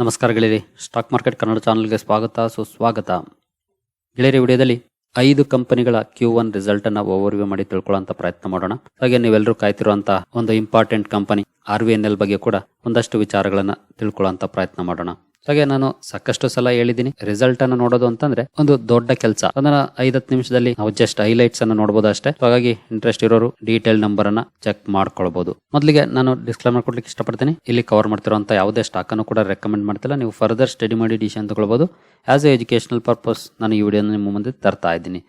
ನಮಸ್ಕಾರ ಗೆಳೆಯರಿ. Stock market Kannada ಚಾನಲ್ಗೆ ಸ್ವಾಗತ, ಸುಸ್ವಾಗತ. ಗೆಳೆಯರಿ ವಿಡಿಯೋದಲ್ಲಿ ಐದು ಕಂಪನಿಗಳ ಕ್ಯೂ ಒನ್ ರಿಸಲ್ಟ್ ಅನ್ನ ಓವರ್ವ್ಯೂ ಮಾಡಿ ತಿಳ್ಕೊಳ್ಳೋಂತ ಪ್ರಯತ್ನ ಮಾಡೋಣ. ಹಾಗೆ ನೀವೆಲ್ಲರೂ ಕಾಯ್ತಿರುವಂತ ಒಂದು important company R V N L ಬಗ್ಗೆ ಕೂಡ ಒಂದಷ್ಟು ವಿಚಾರಗಳನ್ನ ತಿಳ್ಕೊಳ್ಳೋಂತ ಪ್ರಯತ್ನ ಮಾಡೋಣ. ಹಾಗೆ ನಾನು ಸಾಕಷ್ಟು ಸಲ ಹೇಳಿದ್ದೀನಿ ರಿಸಲ್ಟ್ ಅನ್ನು ನೋಡೋದು ಅಂತಂದ್ರೆ ಒಂದು ದೊಡ್ಡ ಕೆಲಸ. ಅದನ್ನ ಐದತ್ತು ನಿಮಿಷದಲ್ಲಿ ನಾವು ಜಸ್ಟ್ ಹೈಲೈಟ್ಸ್ ಅನ್ನು ನೋಡಬಹುದು ಅಷ್ಟೇ. ಹಾಗಾಗಿ ಇಂಟ್ರೆಸ್ಟ್ ಇರೋರು ಡೀಟೇಲ್ ನಂಬರ್ ಅನ್ನ ಚೆಕ್ ಮಾಡ್ಕೊಳ್ಬಹುದು ಮೊದಲಿಗೆ ನಾನು ಡಿಸ್ಕ್ಲೈಮರ್ ಕೊಡ್ಲಿಕ್ಕೆ ಇಷ್ಟಪಡ್ತೀನಿ. ಇಲ್ಲಿ ಕವರ್ ಮಾಡ್ತಿರುವಂತ ಯಾವುದೇ ಸ್ಟಾಕ್ ಅನ್ನು ಕೂಡ ರೆಕಮೆಂಡ್ ಮಾಡ್ತಿಲ್ಲ. ನೀವು ಫರ್ದರ್ ಸ್ಟಡಿ ಮಾಡಿ ಡಿಸಿಷನ್ ತಗೊಳ್ಬಹುದು ಆಸ್ ಎ ಎಜುಕೇಶನಲ್ ಪರ್ಪಸ್ ನಾನು ಈ ವಿಡಿಯೋನ ನಿಮ್ಮ ಮುಂದೆ ತರ್ತಾ ಇದ್ದೀನಿ.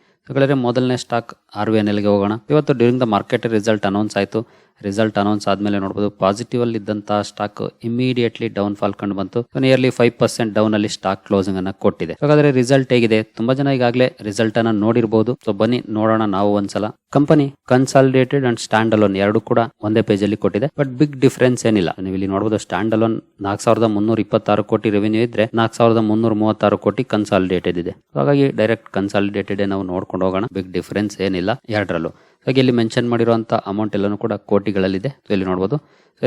ಮೊದಲನೇ ಸ್ಟಾಕ್ ಆರ್ ವಿ ಎನ್ ಎಲ್ಗೆ ಹೋಗೋಣ. ಇವತ್ತು during the market result announce ಆಯಿತು. ರಿಸಲ್ಟ್ ಅನೌನ್ಸ್ ಆದ್ಮೇಲೆ ನೋಡಬಹುದು ಪಾಸಿಟಿವ್ ಅಲ್ಲಿ ಇದ್ದಂತಹ ಸ್ಟಾಕ್ ಇಮಿಡಿಯೇಟ್ಲಿ ಡೌನ್ ಫಾಲ್ ಕಂಡು ಬಂತು. ನಿಯರ್ಲಿ ಫೈವ್ ಪರ್ಸೆಂಟ್ ಡೌನ್ ಅಲ್ಲಿ ಸ್ಟಾಕ್ ಕ್ಲೋಸಿಂಗ್ ಅನ್ನ ಕೊಟ್ಟಿದೆ. ಹಾಗಾದ್ರೆ ರಿಸಲ್ಟ್ ಹೇಗಿದೆ? ತುಂಬಾ ಜನ ಈಗಾಗಲೇ ರಿಸಲ್ಟ್ ಅನ್ನ ನೋಡಿರಬಹುದು ಸೊ ಬನ್ನಿ, ನೋಡೋಣ ನಾವು ಒಂದ್ಸಲ. Company consolidated and stand alone ಎರಡು ಕೂಡ ಒಂದೇ ಪೇಜ್ ಅಲ್ಲಿ ಕೊಟ್ಟಿದೆ. ಬಟ್ ಬಿಗ್ ಡಿಫರೆನ್ಸ್ ಏನಿಲ್ಲ. ನೀವು ಇಲ್ಲಿ ನೋಡಬಹುದು ಸ್ಟ್ಯಾಂಡ್ ಅಲೋನ್ ನಾಲ್ಕು ಸಾವಿರದ ಮುನ್ನೂರ ಇಪ್ಪತ್ತಾರು ಕೋಟಿ ರೆವೆನ್ಯೂ ಇದ್ರೆ ನಾಲ್ಕು ಸಾವಿರದ ಮುನ್ನೂರ ಮೂವತ್ತಾರು ಕೋಟಿ ಕನ್ಸಾಲಿಡೇಟೆಡ್ ಇದೆ. ಹಾಗಾಗಿ ಡೈರೆಕ್ಟ್ ಕನ್ಸಾಲಿಡೇಟೆಡ್ ನಾವು ನೋಡ್ಕೊಂಡು ಹೋಗೋಣ. ಬಿಗ್ ಡಿಫರೆನ್ಸ್ ಏನಿಲ್ಲ ಎರಡರಲ್ಲೂ. ಹಾಗೆ ಇಲ್ಲಿ ಮೆನ್ಷನ್ ಮಾಡಿರುವಂತ ಅಮೌಂಟ್ ಎಲ್ಲಾನು ಕೂಡ ಕೋಟಿಗಳಲ್ಲಿದೆ. ಇಲ್ಲಿ ನೋಡಬಹುದು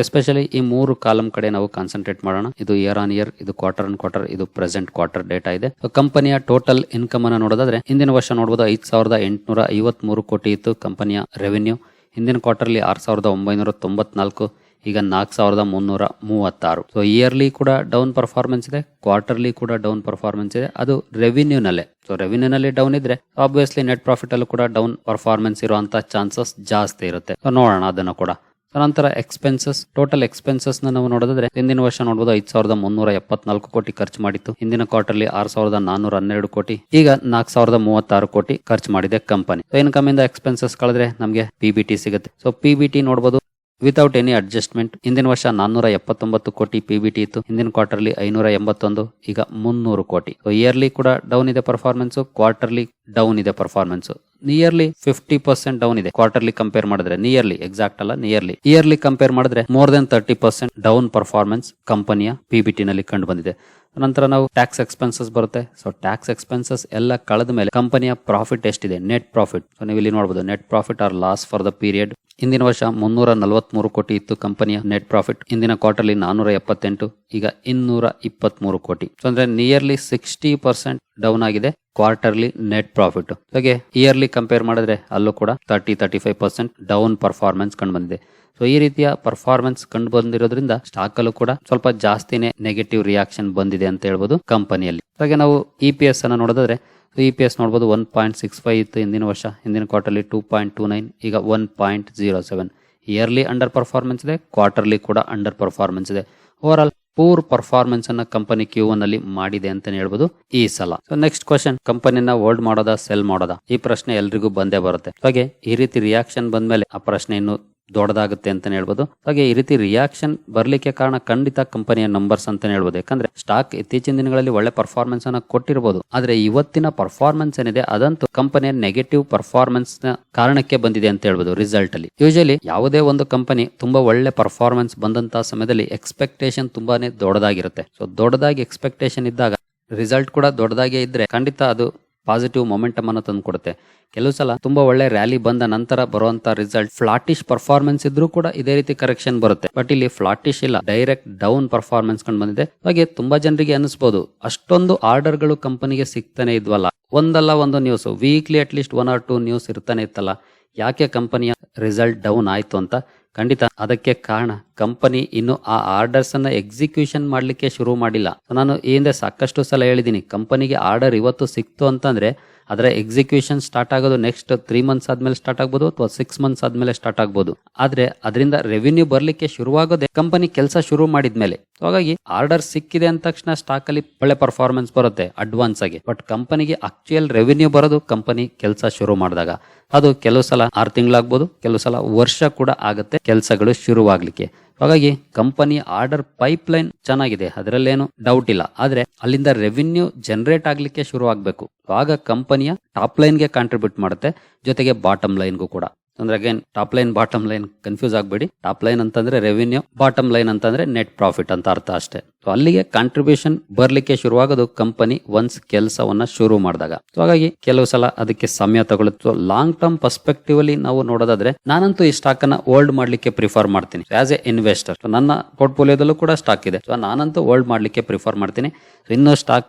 ಎಸ್ಪೆಷಲಿ ಈ ಮೂರು ಕಾಲಮ್ ಕಡೆ ನಾವು ಕಾನ್ಸಂಟ್ರೇಟ್ ಮಾಡೋಣ. ಇದು ಇಯರ್ ಆನ್ ಇಯರ್ ಇದು ಕ್ವಾರ್ಟರ್ ಆನ್ ಕ್ವಾರ್ಟರ್ ಇದು ಪ್ರೆಸೆಂಟ್ ಕ್ವಾರ್ಟರ್ ಡೇಟಾ ಇದೆ. ಕಂಪನಿಯ ಟೋಟಲ್ ಇನ್ಕಮ್ ಅನ್ನು ನೋಡೋದಾದ್ರೆ, ಹಿಂದಿನ ವರ್ಷ ನೋಡಬಹುದು ಐದ್ ಸಾವಿರದ ಎಂಟುನೂರ ಐವತ್ಮೂರು ಕೋಟಿ ಇತ್ತು ಕಂಪನಿಯ ರೆವೆನ್ಯೂ ಹಿಂದಿನ ಕ್ವಾರ್ಟರ್ಲಿ ಆರು ಸಾವಿರದ ಒಂಬೈನೂರ ತೊಂಬತ್ನಾಲ್ಕು ಈಗ ನಾಲ್ಕು ಸಾವಿರದ ಮುನ್ನೂರ ಮೂವತ್ತಾರು. ಸೊ ಇಯರ್ಲಿ ಕೂಡ ಡೌನ್ ಪರ್ಫಾರ್ಮೆನ್ಸ್ ಇದೆ ಕ್ವಾರ್ಟರ್ಲಿ ಕೂಡ ಡೌನ್ ಪರ್ಫಾರ್ಮೆನ್ಸ್ ಇದೆ, ಅದು ರೆವಿನ್ಯೂನಲ್ಲೇ ಸೊ ರೆವಿನ್ಯೂನಲ್ಲಿ ಡೌನ್ ಇದ್ರೆ ಆಬ್ವಿಯಸ್ಲಿ ನೆಟ್ ಪ್ರಾಫಿಟ್ ಅಲ್ಲೂ ಕೂಡ ಡೌನ್ ಪರ್ಫಾರ್ಮೆನ್ಸ್ ಇರುವಂತ ಚಾನ್ಸಸ್ ಜಾಸ್ತಿ ಇರುತ್ತೆ. ಸೊ ನೋಡೋಣ ಅದನ್ನು ಕೂಡ. ಸೊ ನಂತರ ಎಕ್ಸ್ಪೆನ್ಸಸ್ ಟೋಟಲ್ ಎಕ್ಸ್ಪೆನ್ಸಸ್ ನಾವು ನೋಡಿದ್ರೆ ಹಿಂದಿನ ವರ್ಷ ನೋಡಬಹುದು ಐದ್ ಸಾವಿರದ ಮುನ್ನೂರ ಎಪ್ಪತ್ನಾಲ್ಕು ಕೋಟಿ ಖರ್ಚು ಮಾಡಿತ್ತು. ಹಿಂದಿನ ಕ್ವಾರ್ಟರ್ಲಿ ಆರ್ ಸಾವಿರದ ನಾನೂರ ಹನ್ನೆರಡು ಕೋಟಿ, ಈಗ ನಾಲ್ಕು ಸಾವಿರದ ಮೂವತ್ತಾರು ಕೋಟಿ ಖರ್ಚು ಮಾಡಿದೆ ಕಂಪನಿ ಇನ್ಕಮ್ ಇಂದ ಎಕ್ಸ್ಪೆನ್ಸಸ್ ಕಳೆದ್ರೆ ನಮಗೆ ಪಿಬಿಟಿ ಸಿಗುತ್ತೆ. ಸೊ ಪಿಬಿಟಿ ನೋಡಬಹುದು ವಿತೌಟ್ ಎನಿ ಅಡ್ಜಸ್ಟ್ಮೆಂಟ್ ಹಿಂದಿನ ವರ್ಷ ನಾನ್ನೂರ ಎಪ್ಪತ್ತೊಂಬತ್ತು ಕೋಟಿ ಪಿಬಿಟಿ ಇತ್ತು. ಹಿಂದಿನ ಕ್ವಾರ್ಟರ್ಲಿ ಐನೂರ ಎಂಬತ್ತೊಂದು ಈಗ ಮುನ್ನೂರು ಕೋಟಿ. ಇಯರ್ಲಿ ಕೂಡ ಡೌನ್ ಇದೆ ಪರ್ಫಾರ್ಮೆನ್ಸ್ ಕ್ವಾರ್ಟರ್ಲಿ ಡೌನ್ ಇದೆ performance nearly fifty percent down ಇದೆ. ಕ್ವಾರ್ಟರ್ಲಿ ಕಂಪೇರ್ ಮಾಡಿದ್ರೆ ನಿಯರ್ಲಿ ಎಕ್ಸಾಕ್ಟ್ ಅಲ್ಲ ನಿಯರ್ಲಿ ಇಯರ್ಲಿ ಕಂಪೇರ್ ಮಾಡಿದ್ರೆ more than thirty percent down performance ಕಂಪನಿಯ ಪಿಬಿಟಿ ನಲ್ಲಿ ಕಂಡು ಬಂದಿದೆ. ನಂತರ ನಾವು ಟ್ಯಾಕ್ಸ್ ಎಕ್ಸ್ಪೆನ್ಸಸ್ ಬರುತ್ತೆ. ಸೊ ಟ್ಯಾಕ್ಸ್ ಎಕ್ಸ್ಪೆನ್ಸಸ್ ಎಲ್ಲ ಕಳೆದ ಮೇಲೆ ಕಂಪನಿಯ ಪ್ರಾಫಿಟ್ ಎಷ್ಟಿದೆ? ನೆಟ್ ಪ್ರಾಫಿಟ್ ಸೊ ನೀವು ಇಲ್ಲಿ ನೋಡಬಹುದು net profit or loss for the period ಇಂದಿನ ವರ್ಷ ಮುನ್ನೂರ ನಲವತ್ಮೂರು ಕೋಟಿ ಇತ್ತು ಕಂಪನಿಯ ನೆಟ್ ಪ್ರಾಫಿಟ್ ಇಂದಿನ ಕ್ವಾರ್ಟರ್ಲಿ ನಾನೂರ ಎಪ್ಪತ್ತೆಂಟು ಈಗ ಇನ್ನೂರ ಇಪ್ಪತ್ಮೂರು ಕೋಟಿ. ಸೊ ಅಂದ್ರೆ ನಿಯರ್ಲಿ ಸಿಕ್ಸ್ಟಿ ಪರ್ಸೆಂಟ್ ಡೌನ್ ಆಗಿದೆ. ಕ್ವಾರ್ಟರ್ಲಿ ನೆಟ್ ಪ್ರಾಫಿಟ್ ಹಾಗೆ ಇಯರ್ಲಿ ಕಂಪೇರ್ ಮಾಡಿದ್ರೆ ಅಲ್ಲೂ ಕೂಡ thirty thirty five percent down performance ಕಂಡು ಬಂದಿದೆ. ಸೊ ಈ ರೀತಿಯ ಪರ್ಫಾರ್ಮೆನ್ಸ್ ಕಂಡು ಬಂದಿರೋದ್ರಿಂದ ಸ್ಟಾಕ್ ಅಲ್ಲೂ ಕೂಡ ಸ್ವಲ್ಪ ಜಾಸ್ತಿನೇ ನೆಗೆಟಿವ್ ರಿಯಾಕ್ಷನ್ ಬಂದಿದೆ ಅಂತ ಹೇಳ್ಬೋದು ಕಂಪನಿಯಲ್ಲಿ ಹಾಗೆ ನಾವು ಇ ಪಿ ಎಸ್ ಅನ್ನ ನೋಡೋದಾದ್ರೆ ಇ ಪಿ ಎಸ್ ನೋಡಬಹುದು ಒನ್ ಪಾಯಿಂಟ್ ಸಿಕ್ಸ್ ಫೈವ್ ಇತ್ತು ಹಿಂದಿನ ವರ್ಷ, ಹಿಂದಿನ quarterly two point two nine ಈಗ one point zero seven yearly under performance ಇದೆ ಕ್ವಾರ್ಟರ್ಲಿ ಕೂಡ ಅಂಡರ್ ಪರ್ಫಾರ್ಮೆನ್ಸ್ ಇದೆ. ಓವರ್ ಆಲ್ ಪೂರ್ ಪರ್ಫಾರ್ಮೆನ್ಸ್ ಅನ್ನ ಕಂಪನಿ ಕ್ಯೂ ಒನ್ ಅಲ್ಲಿ ಮಾಡಿದೆ ಅಂತ ಹೇಳ್ಬೋದು ಈ ಸಲ. ಸೊ ನೆಕ್ಸ್ಟ್ ಕ್ವಶನ್ ಕಂಪನಿನ ಹೋಲ್ಡ್ ಮಾಡೋದಾ ಸೆಲ್ ಮಾಡೋದಾ? ಈ ಪ್ರಶ್ನೆ ಎಲ್ರಿಗೂ ಬಂದೇ ಬರುತ್ತೆ. ಹಾಗೆ ಈ ರೀತಿ ರಿಯಾಕ್ಷನ್ ಬಂದ್ಮೇಲೆ ಆ ಪ್ರಶ್ನೆ ಇನ್ನು ದೊಡ್ಡದಾಗುತ್ತೆ ಅಂತ ಹೇಳ್ಬೋದು. ಹಾಗೆ ಈ ರೀತಿ ರಿಯಾಕ್ಷನ್ ಬರಲಿಕ್ಕೆ ಕಾರಣ ಖಂಡಿತ ಕಂಪನಿಯ ನಂಬರ್ಸ್ ಅಂತ ಹೇಳ್ಬೋದು. ಯಾಕಂದ್ರೆ ಸ್ಟಾಕ್ ಇತ್ತೀಚಿನ ದಿನಗಳಲ್ಲಿ ಒಳ್ಳೆ ಪರ್ಫಾರ್ಮೆನ್ಸ್ ಅನ್ನ ಕೊಟ್ಟಿರಬಹುದು ಆದ್ರೆ ಇವತ್ತಿನ ಪರ್ಫಾರ್ಮೆನ್ಸ್ ಏನಿದೆ, ಅದಂತೂ ಕಂಪನಿಯ ನೆಗೆಟಿವ್ ಪರ್ಫಾರ್ಮೆನ್ಸ್ನ ಕಾರಣಕ್ಕೆ ಬಂದಿದೆ ಅಂತ ಹೇಳ್ಬೋದು ರಿಸಲ್ಟ್ ಅಲ್ಲಿ. ಯೂಶಲಿ ಯಾವುದೇ ಒಂದು ಕಂಪನಿ ತುಂಬಾ ಒಳ್ಳೆ ಪರ್ಫಾರ್ಮೆನ್ಸ್ ಬಂದಂತಹ ಸಮಯದಲ್ಲಿ ಎಕ್ಸ್ಪೆಕ್ಟೇಷನ್ ತುಂಬಾನೇ ದೊಡ್ಡದಾಗಿರುತ್ತೆ. ಸೊ ದೊಡ್ಡದಾಗಿ ಎಕ್ಸ್ಪೆಕ್ಟೇಷನ್ ಇದ್ದಾಗ ರಿಸಲ್ಟ್ ಕೂಡ ದೊಡ್ಡದಾಗೆ ಇದ್ರೆ ಖಂಡಿತ ಅದು ಪಾಸಿಟಿವ್ ಮೊಮೆಂಟಮ್ ಅನ್ನು ತಂದು ಕೊಡುತ್ತೆ. ಕೆಲವು ಸಲ ತುಂಬಾ ಒಳ್ಳೆ ರ್ಯಾಲಿ ಬಂದ ನಂತರ ಬರುವಂತ ರಿಸಲ್ಟ್ ಫ್ಲಾಟಿಶ್ ಪರ್ಫಾರ್ಮೆನ್ಸ್ ಇದ್ರೂ ಕೂಡ ಇದೇ ರೀತಿ ಕರೆಕ್ಷನ್ ಬರುತ್ತೆ. ಬಟ್ ಇಲ್ಲಿ ಫ್ಲಾಟಿಶ್ ಇಲ್ಲ ಡೈರೆಕ್ಟ್ ಡೌನ್ ಪರ್ಫಾರ್ಮೆನ್ಸ್ ಕಂಡು ಬಂದಿದೆ. ಹಾಗೆ ತುಂಬಾ ಜನರಿಗೆ ಅನಿಸ್ಬೋದು, ಅಷ್ಟೊಂದು ಆರ್ಡರ್ಗಳು ಕಂಪನಿಗೆ ಸಿಗ್ತಾನೆ ಇದ್ವಲ್ಲ. ಒಂದಲ್ಲ ಒಂದು news weekly at least one or two news ಇರ್ತಾನೆ ಇತ್ತಲ್ಲ. ಯಾಕೆ ಕಂಪನಿಯ ರಿಸಲ್ಟ್ ಡೌನ್ ಆಯ್ತು ಅಂತ? ಖಂಡಿತ ಅದಕ್ಕೆ ಕಾರಣ, ಕಂಪನಿ ಇನ್ನು ಆ ಆರ್ಡರ್ಸ್ ಅನ್ನ ಎಕ್ಸಿಕ್ಯೂಷನ್ ಮಾಡ್ಲಿಕ್ಕೆ ಶುರು ಮಾಡಿಲ್ಲ. ನಾನು ಈ ಹಿಂದೆ ಸಾಕಷ್ಟು ಸಲ ಹೇಳಿದ್ದೀನಿ ಕಂಪನಿಗೆ ಆರ್ಡರ್ ಇವತ್ತು ಸಿಕ್ತು ಅಂತಂದ್ರೆ ಅದರ ಎಕ್ಸಿಕ್ಯೂಷನ್ ಸ್ಟಾರ್ಟ್ ಆಗೋದು ನೆಕ್ಸ್ಟ್ ತ್ರೀ ಮಂತ್ಸ್ ಆದ್ಮೇಲೆ ಸ್ಟಾರ್ಟ್ ಆಗ್ಬೋದು ಅಥವಾ ಸಿಕ್ಸ್ ಮಂತ್ಸ್ ಆದ್ಮೇಲೆ ಸ್ಟಾರ್ಟ್ ಆಗ್ಬೋದು. ಆದ್ರೆ ಅದರಿಂದ ರೆವಿನ್ಯೂ ಬರ್ಲಿಕ್ಕೆ ಶುರುವಾಗೋದೇ ಕಂಪನಿ ಕೆಲಸ ಶುರು ಮಾಡಿದ್ಮೇಲೆ. ಹಾಗಾಗಿ ಆರ್ಡರ್ ಸಿಕ್ಕಿದೆ ಅಂದ ತಕ್ಷಣ ಸ್ಟಾಕ್ ಅಲ್ಲಿ ಒಳ್ಳೆ ಪರ್ಫಾರ್ಮೆನ್ಸ್ ಬರುತ್ತೆ ಅಡ್ವಾನ್ಸ್ ಆಗಿ. ಬಟ್ ಕಂಪನಿಗೆ ಆಕ್ಚುಯಲ್ ರೆವಿನ್ಯೂ ಬರೋದು, ಕಂಪನಿ ಕೆಲಸ ಶುರು ಮಾಡಿದಾಗ. ಅದು ಕೆಲವು ಸಲ ಆರು ತಿಂಗಳಾಗ್ಬೋದು, ಕೆಲವು ಸಲ ವರ್ಷ ಕೂಡ ಆಗುತ್ತೆ ಕೆಲಸಗಳು ಶುರುವಾಗಲಿಕ್ಕೆ. ಹಾಗಾಗಿ ಕಂಪನಿ ಆರ್ಡರ್ ಪೈಪ್ ಲೈನ್ ಚೆನ್ನಾಗಿದೆ, ಅದರಲ್ಲೇನು ಡೌಟ್ ಇಲ್ಲ. ಆದ್ರೆ ಅಲ್ಲಿಂದ ರೆವಿನ್ಯೂ ಜನರೇಟ್ ಆಗ್ಲಿಕ್ಕೆ ಶುರು ಆಗ್ಬೇಕು ಆಗ ಕಂಪನಿಯ ಟಾಪ್ ಲೈನ್ಗೆ ಕಾಂಟ್ರಿಬ್ಯೂಟ್ ಮಾಡುತ್ತೆ, ಜೊತೆಗೆ ಬಾಟಮ್ ಲೈನ್ಗೂ ಕೂಡ. ಅಂದ್ರೆ again top line bottom line confuse ಆಗಬೇಡಿ. ಟಾಪ್ ಲೈನ್ ಅಂತಂದ್ರೆ ರೆವಿನ್ಯೂ ಬಾಟಮ್ ಲೈನ್ ಅಂತಂದ್ರೆ ನೆಟ್ ಪ್ರಾಫಿಟ್ ಅಂತ ಅರ್ಥ ಅಷ್ಟೇ. ಸೊ ಅಲ್ಲಿಗೆ ಕಾಂಟ್ರಿಬ್ಯೂಷನ್ ಬರ್ಲಿಕ್ಕೆ ಶುರುವಾಗೋದು ಕಂಪನಿ ಒನ್ಸ್ ಕೆಲಸವನ್ನ ಶುರು ಮಾಡಿದಾಗ. ಸೊ ಹಾಗಾಗಿ ಕೆಲವು ಸಲ ಅದಕ್ಕೆ ಸಮಯ ತಗೊಳುತ್ತೆ. ಲಾಂಗ್ ಟರ್ಮ್ ಪರ್ಸ್ಪೆಕ್ಟಿವ್ ಅಲ್ಲಿ ನಾವು ನೋಡೋದಾದ್ರೆ, ನಾನಂತೂ ಈ ಸ್ಟಾಕ್ ಅನ್ನ ಹೋಲ್ಡ್ ಮಾಡ್ಲಿಕ್ಕೆ ಪ್ರಿಫರ್ ಮಾಡ್ತೀನಿ. ಆಸ್ ಎ ಇನ್ವೆಸ್ಟರ್ ನನ್ನ ಪೋರ್ಟ್ಫೋಲಿಯೋದಲ್ಲೂ ಕೂಡ ಸ್ಟಾಕ್ ಇದೆ. ಸೊ ನಾನಂತೂ ಹೋಲ್ಡ್ ಮಾಡ್ಲಿಕ್ಕೆ ಪ್ರಿಫರ್ ಮಾಡ್ತೀನಿ. ಇನ್ನೂ ಸ್ಟಾಕ್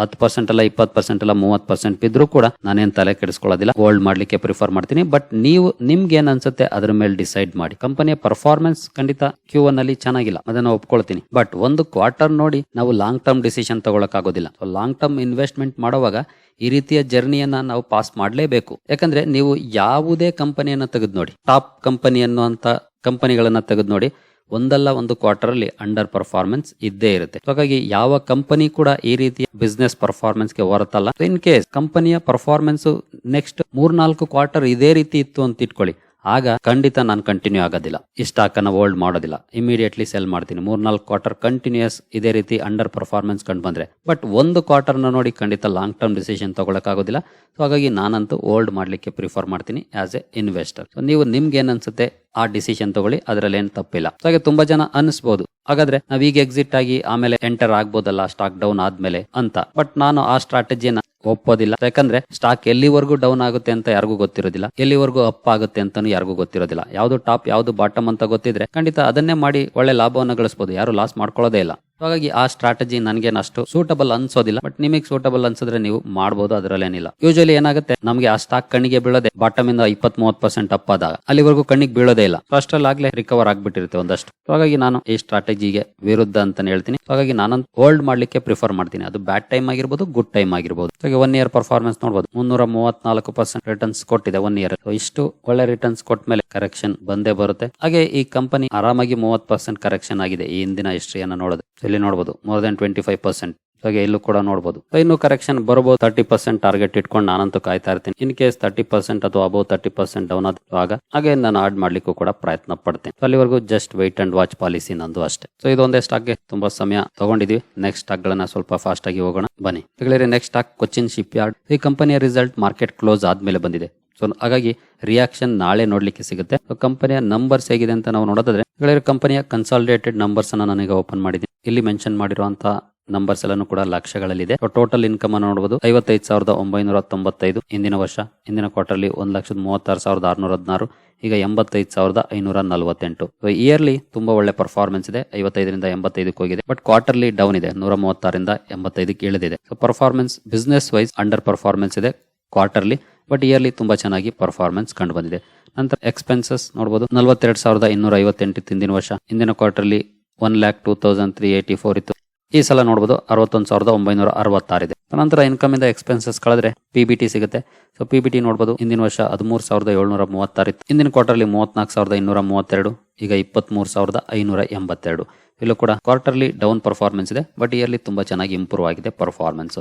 ಹತ್ತು ಪರ್ಸೆಂಟ್ ಅಲ್ಲ, ಇಪ್ಪತ್ತು ಪರ್ಸೆಂಟ್ ಅಲ್ಲ, ಮೂವತ್ತು ಪರ್ಸೆಂಟ್ ಬಿದ್ರೂ ಕೂಡ ನಾನೇನು ತಲೆ ಕೆಡಿಸ್ಕೊಳ್ಳೋದಿಲ್ಲ. ಹೋಲ್ಡ್ ಮಾಡ್ಲಿಕ್ಕೆ ಪ್ರಿಫರ್ ಮಾಡ್ತೀನಿ. ಬಟ್ ನೀವು ನಿಮ್ಗೆ ಏನ್ ಅನ್ಸುತ್ತೆ ಅದ್ರ ಮೇಲೆ ಡಿಸೈಡ್ ಮಾಡಿ. ಕಂಪನಿಯ ಪರ್ಫಾರ್ಮೆನ್ಸ್ ಖಂಡಿತ ಕ್ಯೂ ಒನ್ ಅಲ್ಲಿ ಚೆನ್ನಾಗಿಲ್ಲ. ಅದನ್ನ ಒಪ್ಕೊಳ್ತೀನಿ. ಬಟ್ ಒಂದು ಕ್ವಾರ್ಟರ್ ನೋಡಿ ನಾವು ಲಾಂಗ್ ಟರ್ಮ್ ಡಿಸಿಷನ್ ತಗೊಳಕ್ ಆಗೋದಿಲ್ಲ ಲಾಂಗ್ ಟರ್ಮ್ ಇನ್ವೆಸ್ಟ್ಮೆಂಟ್ ಮಾಡುವಾಗ ಈ ರೀತಿಯ ಜರ್ನಿಯನ್ನ ನಾವು ಪಾಸ್ ಮಾಡಲೇಬೇಕು. ಯಾಕಂದ್ರೆ ನೀವು ಯಾವುದೇ ಕಂಪನಿಯನ್ನ ತೆಗೆದು ನೋಡಿ ಟಾಪ್ ಕಂಪನಿ ಅನ್ನುವಂತ ಕಂಪನಿಗಳನ್ನ ತೆಗೆದು ನೋಡಿ ಒಂದಲ್ಲ ಒಂದು ಕ್ವಾರ್ಟರ್ ಅಲ್ಲಿ ಅಂಡರ್ ಪರ್ಫಾರ್ಮೆನ್ಸ್ ಇದ್ದೇ ಇರುತ್ತೆ. ಹಾಗಾಗಿ ಯಾವ ಕಂಪನಿ ಕೂಡ ಈ ರೀತಿಯ ಬಿಸ್ನೆಸ್ ಪರ್ಫಾರ್ಮೆನ್ಸ್ಗೆ ಹೊರತಲ್ಲ ಇನ್ ಕೇಸ್ ಕಂಪನಿಯ ಪರ್ಫಾರ್ಮೆನ್ಸ್ ನೆಕ್ಸ್ಟ್ ಮೂರ್ನಾಲ್ಕು ಕ್ವಾರ್ಟರ್ ಇದೇ ರೀತಿ ಇತ್ತು ಅಂತ ಇಟ್ಕೊಳ್ಳಿ. ಆಗ ಖಂಡಿತ ನಾನು ಕಂಟಿನ್ಯೂ ಆಗೋದಿಲ್ಲ. ಈ ಸ್ಟಾಕ್ ಅನ್ನ ಹೋಲ್ಡ್ ಮಾಡೋದಿಲ್ಲ. ಇಮಿಡಿಯೇಟ್ಲಿ ಸೆಲ್ ಮಾಡ್ತೀನಿ. ಮೂರ್ನಾಲ್ಕು ಕ್ವಾರ್ಟರ್ ಕಂಟಿನ್ಯೂಸ್ ಇದೇ ರೀತಿ ಅಂಡರ್ ಪರ್ಫಾರ್ಮೆನ್ಸ್ ಕಂಡು ಬಂದ್ರೆ. ಬಟ್ ಒಂದು ಕ್ವಾರ್ಟರ್ ನೋಡಿ ಖಂಡಿತ ಲಾಂಗ್ ಟರ್ಮ್ ಡಿಸಿಷನ್ ತಗೊಳಕ್ ಆಗೋದಿಲ್ಲ ಸೊ ಹಾಗಾಗಿ ನಾನಂತೂ ಹೋಲ್ಡ್ ಮಾಡ್ಲಿಕ್ಕೆ ಪ್ರಿಫರ್ ಮಾಡ್ತೀನಿ ಆಸ್ ಎ ಇನ್ವೆಸ್ಟರ್ ಸೊ ನೀವು ನಿಮ್ಗೆ ಏನ್ ಅನ್ಸುತ್ತೆ? ಆ ಡಿಸಿಷನ್ ತಗೊಳ್ಳಿ. ಅದ್ರಲ್ಲಿ ಏನು ತಪ್ಪಿಲ್ಲ. ಸೊ ಹಾಗೆ ತುಂಬಾ ಜನ ಅನಿಸ್ಬೋದು ಹಾಗಾದ್ರೆ ನಾವ್ ಈಗ ಎಕ್ಸಿಟ್ ಆಗಿ ಆಮೇಲೆ ಎಂಟರ್ ಆಗ್ಬೋದಲ್ಲ ಸ್ಟಾಕ್ ಡೌನ್ ಆದ್ಮೇಲೆ ಅಂತ. ಬಟ್ ನಾನು ಆ ಸ್ಟ್ರಾಟಜಿಯನ್ನ ಒಪ್ಪೋದಿಲ್ಲ. ಯಾಕಂದ್ರೆ ಸ್ಟಾಕ್ ಎಲ್ಲಿವರೆಗೂ ಡೌನ್ ಆಗುತ್ತೆ ಅಂತ ಯಾರಿಗೂ ಗೊತ್ತಿರೋದಿಲ್ಲ. ಎಲ್ಲಿವರೆಗೂ ಅಪ್ ಆಗುತ್ತೆ ಅಂತಾನು ಯಾರಿಗೂ ಗೊತ್ತಿರೋದಿಲ್ಲ. ಯಾವ್ದು ಟಾಪ್ ಯಾವ್ದು ಬಾಟಮ್ ಅಂತ ಗೊತ್ತಿದ್ರೆ ಖಂಡಿತ ಅದನ್ನೇ ಮಾಡಿ ಒಳ್ಳೆ ಲಾಭವನ್ನು ಗಳಿಸಬಹುದು ಯಾರು ಲಾಸ್ ಮಾಡ್ಕೊಳ್ಳೋದೇ ಇಲ್ಲ. ಹಾಗಾಗಿ ಆ ಸ್ಟ್ರಾಟಜಿ ನನಗೇನು ಅಷ್ಟು ಸೂಟಬಲ್ ಅನ್ಸೋದಿಲ್ಲ. ಬಟ್ ನಿಮಗೆ ಸೂಟಬಲ್ ಅನ್ಸಿದ್ರೆ ನೀವು ಮಾಡಬಹುದು ಅದರಲ್ಲೇನಿಲ್ಲ. ಯೂಶಲಿ ಏನಾಗುತ್ತೆ, ನಮಗೆ ಆ ಸ್ಟಾಕ್ ಕಣ್ಣಿಗೆ ಬೀಳದೆ ಬಾಟಮ್ ಇಂದ ಇಪ್ಪತ್ ಮೂವತ್ ಪರ್ಸೆಂಟ್ ಅಪ್ ಆದಾಗ, ಅಲ್ಲಿವರೆಗೂ ಕಣ್ಣಿಗೆ ಬೀಳೋದೇ ಇಲ್ಲ. ಆಗ್ಲೇ ರಿಕವರ್ ಆಗ್ಬಿಟ್ಟಿರುತ್ತೆ ಒಂದಷ್ಟು. ಹಾಗಾಗಿ ನಾನು ಈ ಸ್ಟ್ರಾಟಜಿಗೆ ವಿರುದ್ಧ ಅಂತ ಹೇಳ್ತೀನಿ. ಹಾಗಾಗಿ ನಾನು ಹೋಲ್ಡ್ ಮಾಡ್ಲಿಕ್ಕೆ ಪ್ರಿಫರ್ ಮಾಡ್ತೀನಿ. ಅದು ಬ್ಯಾಡ್ ಟೈಮ್ ಆಗಿರ್ಬೋದು ಗುಡ್ ಟೈಮ್ ಆಗಿರ್ಬೋದು. ಹಾಗೆ ಒನ್ ಇಯರ್ ಪರ್ಫಾರ್ಮೆನ್ಸ್ ನೋಡಬಹುದು ಮುನ್ನೂರ ಮೂವತ್ನಾಲ್ಕು ಪರ್ಸೆಂಟ್ ರಿಟರ್ನ್ಸ್ ಕೊಟ್ಟಿದೆ ಒನ್ ಇಯರ್ ಇಷ್ಟು ಒಳ್ಳೆ ರಿಟರ್ನ್ಸ್ ಕೊಟ್ಟ ಮೇಲೆ ಕರೆಕ್ಷನ್ ಬಂದೇ ಬರುತ್ತೆ. ಹಾಗೆ ಈ ಕಂಪನಿ ಆರಾಮಾಗಿ ಮೂವತ್ ಪರ್ಸೆಂಟ್ ಕರೆಕ್ಷನ್ ಆಗಿದೆ ಈ ಹಿಂದಿನ ಹಿಸ್ಟ್ರಿಯನ್ನು ನೋಡೋದು ಇಲ್ಲಿ ನೋಡಬಹುದು more than twenty five percent ಹಾಗೆ ಇಲ್ಲೂ ಕೂಡ ನೋಡಬಹುದು ಇನ್ನು ಕರೆಕ್ಷನ್ ಬರಬಹುದು ತರ್ಟಿ ಪರ್ಸೆಂಟ್ ಟಾರ್ಗೆಟ್ ಇಟ್ಕೊಂಡು ನಾನಂತೂ ಕಾಯ್ತಾ ಇರ್ತೀನಿ. ಇನ್ ಕೇಸ್ ತರ್ಟಿ ಪರ್ಸೆಂಟ್ ಅಥವಾ ಅಬೌವ್ ತರ್ಟಿ ಪರ್ಸೆಂಟ್ ಡೌನ್ ಆಗ, ಹಾಗೆ ನಾನು ಆಡ್ ಮಾಡ್ಲಿಕ್ಕೂ ಕೂಡ ಪ್ರಯತ್ನ ಪಡ್ತೇನೆ. ಅಲ್ಲಿವರೆಗೂ just wait and watch policy ನಂದು ಅಷ್ಟೇ. ಸೊ ಇದೊಂದೇ ಸ್ಟಾಕ್ಗೆ ತುಂಬಾ ಸಮಯ ತಗೊಂಡಿದ್ವಿ. ನೆಕ್ಸ್ಟ್ ಸ್ಟಾಕ್ ಗಳನ್ನ ಸ್ವಲ್ಪ ಫಾಸ್ಟ್ ಆಗಿ ಹೋಗೋಣ. ಬನ್ನಿ. ಇಲ್ಲಿ next stock Cochin shipyard ಈ ಕಂಪನಿಯ ರಿಸಲ್ಟ್ ಮಾರ್ಕೆಟ್ ಕ್ಲೋಸ್ ಆದ್ಮೇಲೆ ಬಂದಿದೆ. ಸೊ ಹಾಗಾಗಿ ರಿಯಾಕ್ಷನ್ ನಾಳೆ ನೋಡ್ಲಿಕ್ಕೆ ಸಿಗುತ್ತೆ. ಕಂಪನಿಯ ನಂಬರ್ಸ್ ಹೇಗಿದೆ ಅಂತ ನಾವು ನೋಡೋದಾದ್ರೆ ಗೆಳೆಯರ ಕಂಪನಿಯ ಕನ್ಸಾಲಿಡೇಟೆಡ್ ನಂಬರ್ಸ್ ಅನ್ನ ನನಗೆ ಓಪನ್ ಮಾಡಿದ್ದೀನಿ. ಇಲ್ಲಿ ಮೆನ್ಷನ್ ಮಾಡಿರುವಂತಹ ನಂಬರ್ಸ್ ಎಲ್ಲಾನು ಕೂಡ ಲಕ್ಷಗಳಲ್ಲಿದೆ. ಟೋಟಲ್ ಇನ್ಕಮ್ ಅನ್ನು ನೋಡಬಹುದು ಐವತ್ತೈದು ಸಾವಿರದ ಒಂಬೈನೂರ ತೊಂಬತ್ತೈದು ಇಂದಿನ ವರ್ಷ. ಇಂದಿನ ಕ್ವಾರ್ಟರ್ಲಿ ಒಂದು ಲಕ್ಷದ ಮೂವತ್ತಾರು ಸಾವಿರದ ಆರ್ನೂರ ಹದಿನಾರು. ಈಗ ಎಂಬತ್ತೈದು ಸಾವಿರದ ಐನೂರ ನಲವತ್ತೆಂಟು. ಇಯರ್ಲಿ ತುಂಬಾ ಒಳ್ಳೆ ಪರ್ಫಾರ್ಮೆನ್ಸ್ ಇದೆ. ಐವತ್ತೈದರಿಂದ ಎಂಬತ್ತೈದಕ್ಕೆ ಹೋಗಿದೆ. ಬಟ್ ಕ್ವಾರ್ಟರ್ಲಿ ಡೌನ್ ಇದೆ. ನೂರ ಮೂವತ್ತಾರಿಂದ ಎಂಬತ್ತೈದಕ್ಕೆ ಇಳಿದಿದೆ. So performance business wise under performance ಇದೆ ಕ್ವಾರ್ಟರ್ಲಿ ಬಟ್ ಇಯರ್ಲಿ ತುಂಬಾ ಚೆನ್ನಾಗಿ ಪರ್ಫಾರ್ಮೆನ್ಸ್ ಕಂಡು ಬಂದಿದೆ. ನಂತರ ಎಕ್ಸ್ಪೆನ್ಸಸ್ ನೋಡಬಹುದು ನಲವತ್ತೆರಡು ಸಾವಿರದ ಇನ್ನೂರ ಐವತ್ತೆಂಟು ಹಿಂದಿನ ವರ್ಷ. ಇಂದಿನ quarterly one lakh two thousand three eighty four ಇತ್ತು. ಈ ಸಲ ನೋಡಬಹುದು ಅರವತ್ತೊಂದು ಸಾವಿರದ ಒಂಬೈನೂರ ಅರವತ್ತಾರಿದೆ ನಂತರ ಇನ್ಕಮ್ ಇಂದ ಎಕ್ಸ್ಪೆನ್ಸಸ್ ಕಳೆದ್ರೆ ಪಿಬಿಟಿ ಸಿಗುತ್ತೆ. ಸೊ ಪಿಬಿಟಿ ನೋಡಬಹುದು ಇಂದಿನ ವರ್ಷ ಹದಿಮೂರು ಸಾವಿರದ ಏಳ್ನೂರ ಮೂವತ್ತಾರು ಇತ್ತು. ಹಿಂದಿನ ಕ್ವಾರ್ಟರ್ಲಿ ಮೂವತ್ನಾಲ್ಕು ಸಾವಿರದ ಇನ್ನೂರ ಮೂವತ್ತೆರಡು ಈಗ ಇಪ್ಪತ್ಮೂರು ಸಾವಿರದ ಐನೂರ ಎಂಬತ್ತೆರಡು ಇಲ್ಲೂ ಕೂಡ ಕ್ವಾರ್ಟರ್ಲಿ ಡೌನ್ ಪರ್ಫಾರ್ಮೆನ್ಸ್ ಇದೆ ಬಟ್ ಇಯರ್ಲಿ ತುಂಬಾ ಚೆನ್ನಾಗಿ ಇಂಪ್ರೂವ್ ಆಗಿದೆ ಪರ್ಫಾರ್ಮೆನ್ಸ್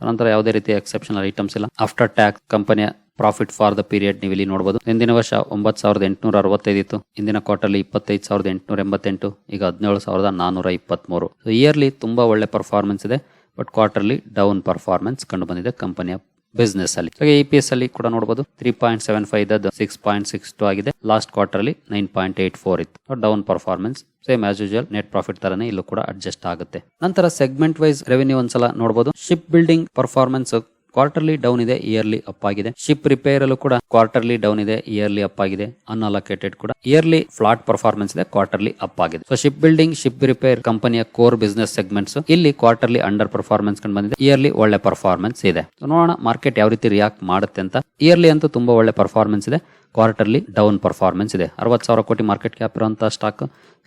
ನಂತರ ಯಾವುದೇ ರೀತಿಯ ಎಕ್ಸೆಪ್ಷನಲ್ ಐಟಮ್ಸ್ ಇಲ್ಲ. ಆಫ್ಟರ್ ಟ್ಯಾಕ್ಸ್ ಕಂಪನಿಯ ಪ್ರಾಫಿಟ್ ಫಾರ್ ದ ಪೀರಿಯಡ್ ನೀವು ಇಲ್ಲಿ ನೋಡಬಹುದು ಹಿಂದಿನ ವರ್ಷ ಒಂಬತ್ತು ಸಾವಿರದ ಎಂಟುನೂರ ಅರವತ್ತೈದು ಇತ್ತು ಇಂದಿನ ಕ್ವಾರ್ಟರ್ಲಿ ಇಪ್ಪತ್ತೈದು ಸಾವಿರದ ಎಂಟುನೂರ ಎಂಬತ್ತೆಂಟು ಈಗ ಹದಿನೇಳು ಸಾವಿರದ ನಾನೂರ ಇಪ್ಪತ್ಮೂರು ಸೊ ಇಯರ್ಲಿ ತುಂಬಾ ಒಳ್ಳೆ ಪರ್ಫಾರ್ಮೆನ್ಸ್ ಇದೆ ಬಟ್ ಕ್ವಾರ್ಟರ್ಲಿ ಡೌನ್ ಪರ್ಫಾರ್ಮೆನ್ಸ್ ಕಂಡು ಬಂದಿದೆ ಕಂಪನಿಯ ಬಿಸ್ನೆಸ್ ಅಲ್ಲಿ. ಹಾಗೆ ಇ ಪಿ ಎಸ್ ಅಲ್ಲಿ ಕೂಡ ನೋಡಬಹುದು ತ್ರೀ ಪಾಯಿಂಟ್ ಸೆವೆನ್ ಫೈವ್ ಇದ್ದದ್ದು ಸಿಕ್ಸ್ ಪಾಯಿಂಟ್ ಸಿಕ್ಸ್ ಟು ಆಗಿದೆ. ಲಾಸ್ಟ್ ಕ್ವಾರ್ಟರ್ ಅಲ್ಲಿ ನೈನ್ ಪಾಯಿಂಟ್ ಏಟ್ ಫೋರ್ ಇತ್ತು down performance same as usual net profit ತರನೇ ಇಲ್ಲೂ ಕೂಡ ಅಡ್ಜಸ್ಟ್ ಆಗುತ್ತೆ. ನಂತರ ಸೆಗ್ಮೆಂಟ್ ವೈಸ್ ರೆವೆನ್ಯೂ ಒಂದ್ಸಲ ನೋಡಬಹುದು ship building performance quarterly down ಇದೆ ಇಯರ್ಲಿ ಅಪ್ ಆಗಿದೆ. ಶಿಪ್ ರಿಪೇರ್ ಅಲ್ಲೂ ಕೂಡ ಕ್ವಾರ್ಟರ್ಲಿ ಡೌನ್ ಇದೆ ಇಯರ್ಲಿ ಅಪ್ ಆಗಿದೆ. ಅನ್ಅಲೋಕೇಟೆಡ್ ಕೂಡ ಇಯರ್ಲಿ ಫ್ಲಾಟ್ ಪರ್ಫಾರ್ಮೆನ್ಸ್ ಇದೆ ಕ್ವಾರ್ಟರ್ಲಿ ಅಪ್ ಆಗಿದೆ. So ship building ship repair ಕಂಪನಿಯ ಕೋರ್ ಬಿಸ್ನೆಸ್ ಸೆಗ್ಮೆಂಟ್ಸ್ ಇಲ್ಲಿ ಕ್ವಾರ್ಟರ್ಲಿ ಅಂಡರ್ ಪರ್ಫಾರ್ಮೆನ್ಸ್ ಕಂಡು ಬಂದಿದೆ ಇಯರ್ಲಿ ಒಳ್ಳೆ ಪರ್ಫಾರ್ಮೆನ್ಸ್ ಇದೆ. ನೋಡೋಣ ಮಾರ್ಕೆಟ್ ಯಾವ ರೀತಿ ರಿಯಾಕ್ಟ್ ಮಾಡುತ್ತೆ ಅಂತ. ಇಯರ್ಲಿ ಅಂತೂ ತುಂಬಾ ಒಳ್ಳೆ ಪರ್ಫಾರ್ಮೆನ್ಸ್ ಇದೆ. ಕ್ವಾರ್ಟರ್ಲಿ ಡೌನ್ ಪರ್ಫಾರ್ಮೆನ್ಸ್ ಇದೆ. ಅರವತ್ತು ಸಾವಿರ ಕೋಟಿ ಮಾರ್ಕೆಟ್ ಕ್ಯಾಪ್ ಇರುವಂಥ ಸ್ಟಾಕ್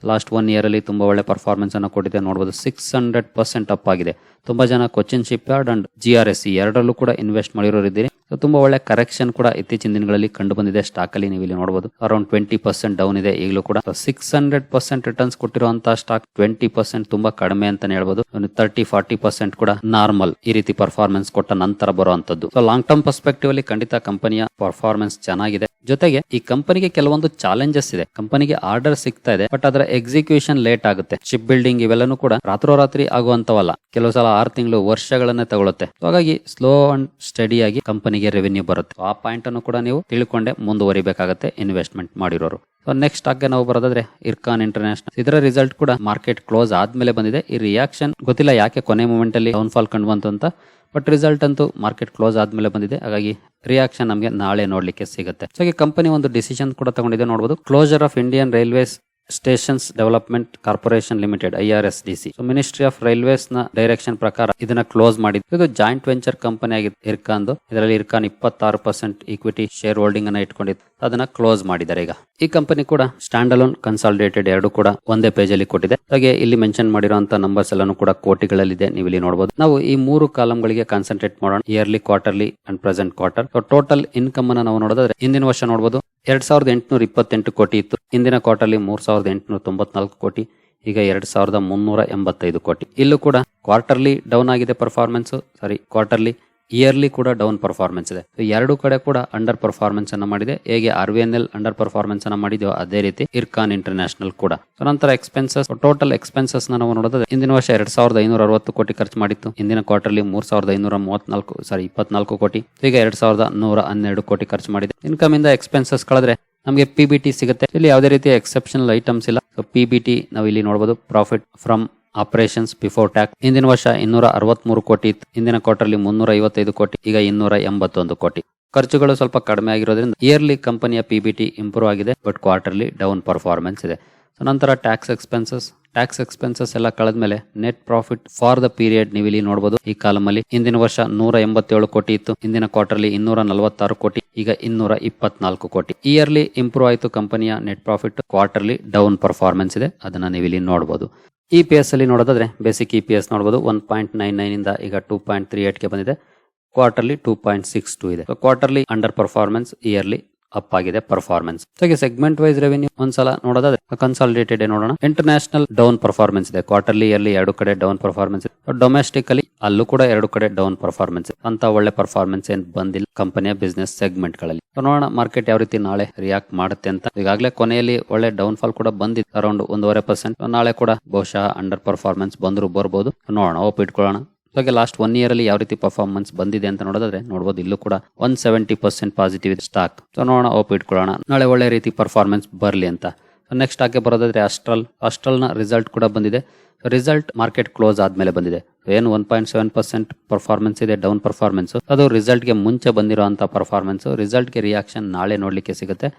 ಲಾಸ್ಟ್ ಒನ್ ಇಯರ್ ಅಲ್ಲಿ ತುಂಬಾ ಒಳ್ಳೆ ಪರ್ಫಾರ್ಮೆನ್ಸ್ ಅನ್ನು ಕೊಟ್ಟಿದೆ ನೋಡಬಹುದು ಸಿಕ್ಸ್ ಹಂಡ್ರೆಡ್ ಪರ್ಸೆಂಟ್ ಅಪ್ ಆಗಿದೆ. ತುಂಬಾ ಜನ Cochin shipyard and G R S ಎರಡರಲ್ಲೂ ಕೂಡ ಇನ್ವೆಸ್ಟ್ ಮಾಡಿರೋರಿದ್ದೀರಿ ತುಂಬಾ ಒಳ್ಳೆ ಕರೆಕ್ಷನ್ ಕೂಡ ಇತ್ತೀಚಿನ ದಿನಗಳಲ್ಲಿ ಕಂಡು ಬಂದಿದೆ ಸ್ಟಾಕ್ ಅಲ್ಲಿ ನೀವು ಇಲ್ಲಿ ನೋಡಬಹುದು ಅರೌಂಡ್ ಟ್ವೆಂಟಿ ಪರ್ಸೆಂಟ್ ಡೌನ್ ಇದೆ ಈಗಲೂ ಕೂಡ. ಸಿಕ್ಸ್ ಹಂಡ್ರೆಡ್ ಪರ್ಸೆಂಟ್ ರಿಟರ್ನ್ಸ್ ಕೊಟ್ಟಿರುವಂತಹ ಸ್ಟಾಕ್ ಟ್ವೆಂಟಿ ಪರ್ಸೆಂಟ್ ತುಂಬಾ ಕಡಿಮೆ ಅಂತಾನೆ ಹೇಳ್ಬೋದು. ತರ್ಟಿ ಫಾರ್ಟಿ ಪರ್ಸೆಂಟ್ ಕೂಡ ನಾರ್ಮಲ್ ಈ ರೀತಿ ಪರ್ಫಾರ್ಮೆನ್ಸ್ ಕೊಟ್ಟ ನಂತರ ಬರುವಂತದ್ದು. ಸೊ ಲಾಂಗ್ ಟರ್ಮ್ ಪರ್ಸ್ಪೆಕ್ಟಿವ್ ಅಲ್ಲಿ ಖಂಡಿತ ಕಂಪನಿಯ ಪರ್ಫಾರ್ಮೆನ್ಸ್ ಚೆನ್ನಾಗಿದೆ. ಜೊತೆಗೆ ಈ ಕಂಪನಿಗೆ ಕೆಲವೊಂದು ಚಾಲೆಂಜಸ್ ಇದೆ. ಕಂಪನಿಗೆ ಆರ್ಡರ್ ಸಿಗ್ತಾ ಇದೆ ಬಟ್ ಅದರ ಎಕ್ಸಿಕ್ಯೂಷನ್ ಲೇಟ್ ಆಗುತ್ತೆ. ಶಿಪ್ ಬಿಲ್ಡಿಂಗ್ ಇವೆಲ್ಲನೂ ಕೂಡ ರಾತ್ರೋರಾತ್ರಿ ಆಗುವಂತವಲ್ಲ ಕೆಲವು ಸಲ ಆರು ತಿಂಗಳು ವರ್ಷಗಳನ್ನೇ ತಗೊಳುತ್ತೆ. ಹಾಗಾಗಿ ಸ್ಲೋ ಅಂಡ್ ಸ್ಟಡಿ ಆಗಿ ಕಂಪನಿಗೆ ರೆವಿನ್ಯೂ ಬರುತ್ತೆ. ಆ ಪಾಯಿಂಟ್ ಅನ್ನು ಕೂಡ ನೀವು ತಿಳ್ಕೊಂಡೆ ಮುಂದುವರಿಬೇಕಾಗುತ್ತೆ ಇನ್ವೆಸ್ಟ್ಮೆಂಟ್ ಮಾಡಿರೋರು. ಸೊ ನೆಕ್ಸ್ಟ್ ಆಗ ನಾವು ಬರೋದಾದ್ರೆ ಇರ್ಕಾನ್ ಇಂಟರ್ನ್ಯಾಷನಲ್ ಇದರ ರಿಸಲ್ಟ್ ಕೂಡ ಮಾರ್ಕೆಟ್ ಕ್ಲೋಸ್ ಆದ್ಮೇಲೆ ಬಂದಿದೆ. ಈ ರಿಯಾಕ್ಷನ್ ಗೊತ್ತಿಲ್ಲ ಯಾಕೆ ಕೊನೆ ಮೂಮೆಂಟ್ ಅಲ್ಲಿ ಡೌನ್ ಫಾಲ್ ಕಂಡು ಬಂತು ಅಂತ. ಬಟ್ ರಿಸಲ್ಟ್ ಅಂತೂ ಮಾರ್ಕೆಟ್ ಕ್ಲೋಸ್ ಆದ್ಮೇಲೆ ಬಂದಿದೆ. ಹಾಗಾಗಿ ರಿಯಾಕ್ಷನ್ ನಮಗೆ ನಾಳೆ ನೋಡ್ಲಿಕ್ಕೆ ಸಿಗುತ್ತೆ. ಸೊ ಈ ಕಂಪನಿ ಒಂದು ಡಿಸಿಷನ್ ಕೂಡ ತಗೊಂಡಿದೆ ನೋಡಬಹುದು closure of Indian Railways Stations Development Corporation Limited, I R S D C. Ministry of ರೈಲ್ವೇಸ್ನ direction ಪ್ರಕಾರ ಇದನ್ನ ಕ್ಲೋಸ್ ಮಾಡಿದ್ದು ಇದು ಜಾಯಿಂಟ್ ವೆಂಚರ್ ಕಂಪನಿ ಆಗಿದೆ ಇರ್ಕಾನ್ದು ಇದರಲ್ಲಿ ಇರ್ಕಾನ್ ಇಪ್ಪತ್ತಾರು ಪರ್ಸೆಂಟ್ ಇಕ್ವಿಟಿ ಶೇರ್ ಹೋಲ್ಡಿಂಗ್ ಅನ್ನ ಇಟ್ಕೊಂಡಿತ್ತು ಅದನ್ನ ಕ್ಲೋಸ್ ಮಾಡಿದ್ದಾರೆ ಈಗ. ಈ ಕಂಪನಿ ಕೂಡ ಸ್ಟ್ಯಾಂಡ್ ಅಲೋನ್ ಕನ್ಸಾಲಿಡೇಟೆಡ್ ಎರಡು ಕೂಡ ಒಂದೇ ಪೇಜ್ ಅಲ್ಲಿ ಕೊಟ್ಟಿದೆ. ಹಾಗೆ ಇಲ್ಲಿ ಮೆನ್ಷನ್ ಮಾಡಿರುವಂತಹ ನಂಬರ್ಸ್ ಎಲ್ಲಾನು ಕೂಡ ಕೋಟಿಗಳಲ್ಲಿದೆ. ನೀವು ಇಲ್ಲಿ ನೋಡಬಹುದು ನಾವು ಈ ಮೂರು ಕಾಲಂಗಳಿಗೆ ಕಾನ್ಸಂಟ್ರೇಟ್ ಮಾಡೋಣ. Yearly quarterly and present quarter total income ಅನ್ನ ನಾವು ನೋಡೋದಾದ್ರೆ, ಹಿಂದಿನ ವರ್ಷ ನೋಡಬಹುದು ಎರಡ್ ಸಾವಿರದ ಎಂಟುನೂರ ಇಪ್ಪತ್ತೆಂಟು ಕೋಟಿ ಇತ್ತು. ಇಂದಿನ ಕ್ವಾರ್ಟರ್ಲಿ ಮೂರ್ ಸಾವಿರದ ಎಂಟುನೂರ ತೊಂಬತ್ನಾಲ್ಕು ಕೋಟಿ, ಈಗ ಎರಡ್ ಸಾವಿರದ ಮುನ್ನೂರ ಎಂಬತ್ತೈದು ಕೋಟಿ. ಇಲ್ಲೂ ಕೂಡ ಕ್ವಾರ್ಟರ್ಲಿ ಡೌನ್ ಆಗಿದೆ ಪರ್ಫಾರ್ಮೆನ್ಸ್ ಸಾರಿ ಕ್ವಾರ್ಟರ್ಲಿ ಇಯರ್ಲಿ ಕೂಡ ಡೌನ್ ಪರ್ಫಾರ್ಮೆನ್ಸ್ ಇದೆ. ಎರಡು ಕಡೆ ಕೂಡ ಅಂಡರ್ ಪರ್ಫಾರ್ಮೆನ್ಸ್ ಅನ್ನ ಮಾಡಿದೆ. ಹೇಗೆ R V N L under performance ಅನ್ನ ಮಾಡಿದ್ಯೋ ಅದೇ ರೀತಿ ಇರ್ಕಾನ್ ಇಂಟರ್ನ್ಯಾಷನಲ್ ಕೂಡ. ನಂತರ ಎಕ್ಸ್ಪೆನ್ಸಸ್ ಟೋಟಲ್ ಎಕ್ಸ್ಪೆನ್ಸಸ್ ನಾವು ನೋಡೋದಾದ್ರೆ ಇಂದಿನ ವರ್ಷ ಎರಡ್ ಸಾವಿರದ ಐನೂರ ಅರವತ್ತು ಕೋಟಿ ಖರ್ಚು ಮಾಡಿತ್ತು. ಇಂದಿನ ಕ್ವಾರ್ಟರ್ಲಿ ಮೂರ್ ಸಾವಿರದ ಐನೂರ ಮೂವತ್ನಾಲ್ಕು ಸಾರಿ ಇಪ್ಪತ್ನಾಲ್ಕು ಕೋಟಿ. ಈಗ ಎರಡ್ ಸಾವಿರದ ನೂರ ಹನ್ನೆರಡು ಕೋಟಿ ಖರ್ಚು ಮಾಡಿದೆ. ಇನ್ಕಮ್ ಇಂದ ಎಕ್ಸ್ಪೆನ್ಸಸ್ ಕಳೆದ್ರೆ ನಮಗೆ ಪಿ ಬಿ ಟಿ ಸಿಗುತ್ತೆ. ಇಲ್ಲಿ ಯಾವುದೇ ರೀತಿಯ ಎಕ್ಸೆಪ್ಷನಲ್ ಐಟಮ್ಸ್ ಇಲ್ಲ. ಸೊ ಪಿ ಬಿ ಟಿ ನಾವು ಇಲ್ಲಿ ನೋಡಬಹುದು profit from operations before tax. ಇಂದಿನ ವರ್ಷ ಇನ್ನೂರ ಅರವತ್ಮೂರು ಕೋಟಿ ಇತ್ತು. ಇಂದಿನ ಕ್ವಾರ್ಟರ್ಲಿ ಮುನ್ನೂರ ಐವತ್ತೈದು ಕೋಟಿ, ಈಗ ಇನ್ನೂರ ಎಂಬತ್ತೊಂದು ಕೋಟಿ. ಖರ್ಚುಗಳು ಸ್ವಲ್ಪ ಕಡಿಮೆ ಆಗಿರೋದ್ರಿಂದ ಇಯರ್ಲಿ ಕಂಪನಿಯ ಪಿ ಬಿ ಟಿ ಇಂಪ್ರೂವ್ ಆಗಿದೆ, ಬಟ್ ಕ್ವಾರ್ಟರ್ಲಿ ಡೌನ್ ಪರ್ಫಾರ್ಮೆನ್ಸ್ ಇದೆ. ಸೊ ನಂತರ ಟ್ಯಾಕ್ಸ್ ಎಕ್ಸ್ಪೆನ್ಸಸ್. ಟ್ಯಾಕ್ಸ್ ಎಕ್ಸ್ಪೆನ್ಸಸ್ ಎಲ್ಲ ಕಳೆದ ಮೇಲೆ net profit for the period ನೀವು ಇಲ್ಲಿ ನೋಡಬಹುದು ಈ ಕಾಲಮ್ ಅಲ್ಲಿ ಇಂದಿನ ವರ್ಷ ನೂರ ಎಂಬತ್ತೇಳು ಕೋಟಿ ಇತ್ತು ಇಂದಿನ ಕ್ವಾರ್ಟರ್ಲಿ ಇನ್ನೂರ ನಲವತ್ತಾರು ಕೋಟಿ, ಈಗ ಇನ್ನೂರ ಇಪ್ಪತ್ನಾಲ್ಕು ಕೋಟಿ. ಇಯರ್ಲಿ ಇಂಪ್ರೂವ್ ಆಯಿತು ಕಂಪನಿಯ net profit, quarterly down performance ಇದೆ, ಅದನ್ನ ನೀವು ಇಲ್ಲಿ ನೋಡಬಹುದು ಇ ಪಿ ಎಸ್ ಅಲ್ಲಿ ನೋಡೋದಾದ್ರೆ ಬೇಸಿಕ್ ಇ ಪಿ ಎಸ್ ನೋಡಬಹುದು ಒನ್ ಪಾಯಿಂಟ್ ನೈನ್ ನೈನ್ ಇಂದ ಈಗ ಟೂ ಪಾಯಿಂಟ್ ತ್ರೀ ಏಟ್ಗೆ ಬಂದಿದೆ. Quarterly two point six two ಇದೆ. Quarterly under performance yearly up ಆಗಿದೆ ಪರ್ಫಾರ್ಮೆನ್ಸ್ ಸೆಗ್ಮೆಂಟ್ ವೈಸ್ ರೆವೆನ್ಯೂ ಒಂದ್ಸಲ ನೋಡೋದಾದ್ರೆ ಕನ್ಸಾಲಿಡೇಟೆಡ್ ನೋಡೋಣ. ಇಂಟರ್ನ್ಯಾಷನಲ್ ಡೌನ್ ಪರ್ಫಾರ್ಮೆನ್ಸ್ ಇದೆ. ಕ್ವಾರ್ಟರ್ಲಿ ಇಯರ್ಲಿ ಎರಡು ಕಡೆ ಡೌನ್ ಪರ್ಫಾರ್ಮೆನ್ಸ್ ಡೊಮೆಸ್ಟಿಕ್ ಅಲ್ಲಿ ಅಲ್ಲೂ ಕೂಡ ಎರಡು ಕಡೆ ಡೌನ್ ಪರ್ಫಾರ್ಮೆನ್ಸ್ ಅಂತ ಒಳ್ಳೆ ಪರ್ಫಾರ್ಮೆನ್ಸ್ ಏನ್ ಬಂದಿಲ್ಲ ಕಂಪನಿಯ ಬಿಸ್ನೆಸ್ ಸೆಗ್ಮೆಂಟ್ಗಳಲ್ಲಿ ನೋಡೋಣ ಮಾರ್ಕೆಟ್ ಯಾವ ರೀತಿ ನಾಳೆ ರಿಯಾಕ್ಟ್ ಮಾಡುತ್ತೆ ಅಂತ. ಈಗಾಗಲೇ ಕೊನೆಯಲ್ಲಿ ಒಳ್ಳೆ ಡೌನ್ ಫಾಲ್ ಕೂಡ ಬಂದಿದೆ. ಅರೌಂಡ್ ಒಂದೂವರೆ ಪರ್ಸೆಂಟ್ ನಾಳೆ ಕೂಡ ಬಹುಶಃ ಅಂಡರ್ ಪರ್ಫಾರ್ಮೆನ್ಸ್ ಬಂದ್ರು ಬರ್ಬೋದು. ನೋಡೋಣ ಓಪ್ ಇಟ್ಕೊಳ್ಳೋಣ ಹಾಗೆ ಲಾಸ್ಟ್ ಒನ್ ಇಯರ್ ಅಲ್ಲಿ ಯಾವ ರೀತಿ ಪರ್ಫಾರ್ಮೆನ್ಸ್ ಬಂದಿದೆ ಅಂತ ನೋಡೋದಾದ್ರೆ ನೋಡಬಹುದು ಇಲ್ಲೂ ಕೂಡ one seventy percent positive stock so ನೋಡೋಣ ಓಪ್ ಇಟ್ಕೊಳ್ಳೋಣ. ನಾಳೆ ಒಳ್ಳೆ ರೀತಿ ಪರ್ಫಾರ್ಮೆನ್ಸ್ ಬರಲಿ ಅಂತ. ನೆಕ್ಸ್ಟ್ ಆಗಿ ಬರೋದಾದ್ರೆ ಅಸ್ಟ್ರಲ್ ಅಸ್ಟ್ರಲ್ನ ರಿಸಲ್ಟ್ ಕೂಡ ಬಂದಿದೆ. ರಿಸಲ್ಟ್ ಮಾರ್ಕೆಟ್ ಕ್ಲೋಸ್ ಆದ್ಮೇಲೆ ಬಂದಿದೆ. ಏನು one point seven percent performance ಇದೆ ಡೌನ್ ಪರ್ಫಾರ್ಮೆನ್ಸ್ ಅದು ರಿಸಲ್ಟ್ಗೆ ಮುಂಚೆ ಬಂದಿರುವಂತಹ ಪರ್ಫಾರ್ಮೆನ್ಸ್ ರಿಸಲ್ಟ್ಗೆ ರಿಯಾಕ್ಷನ್ ನಾಳೆ ನೋಡ್ಲಿಕ್ಕೆ ಸಿಗುತ್ತೆ.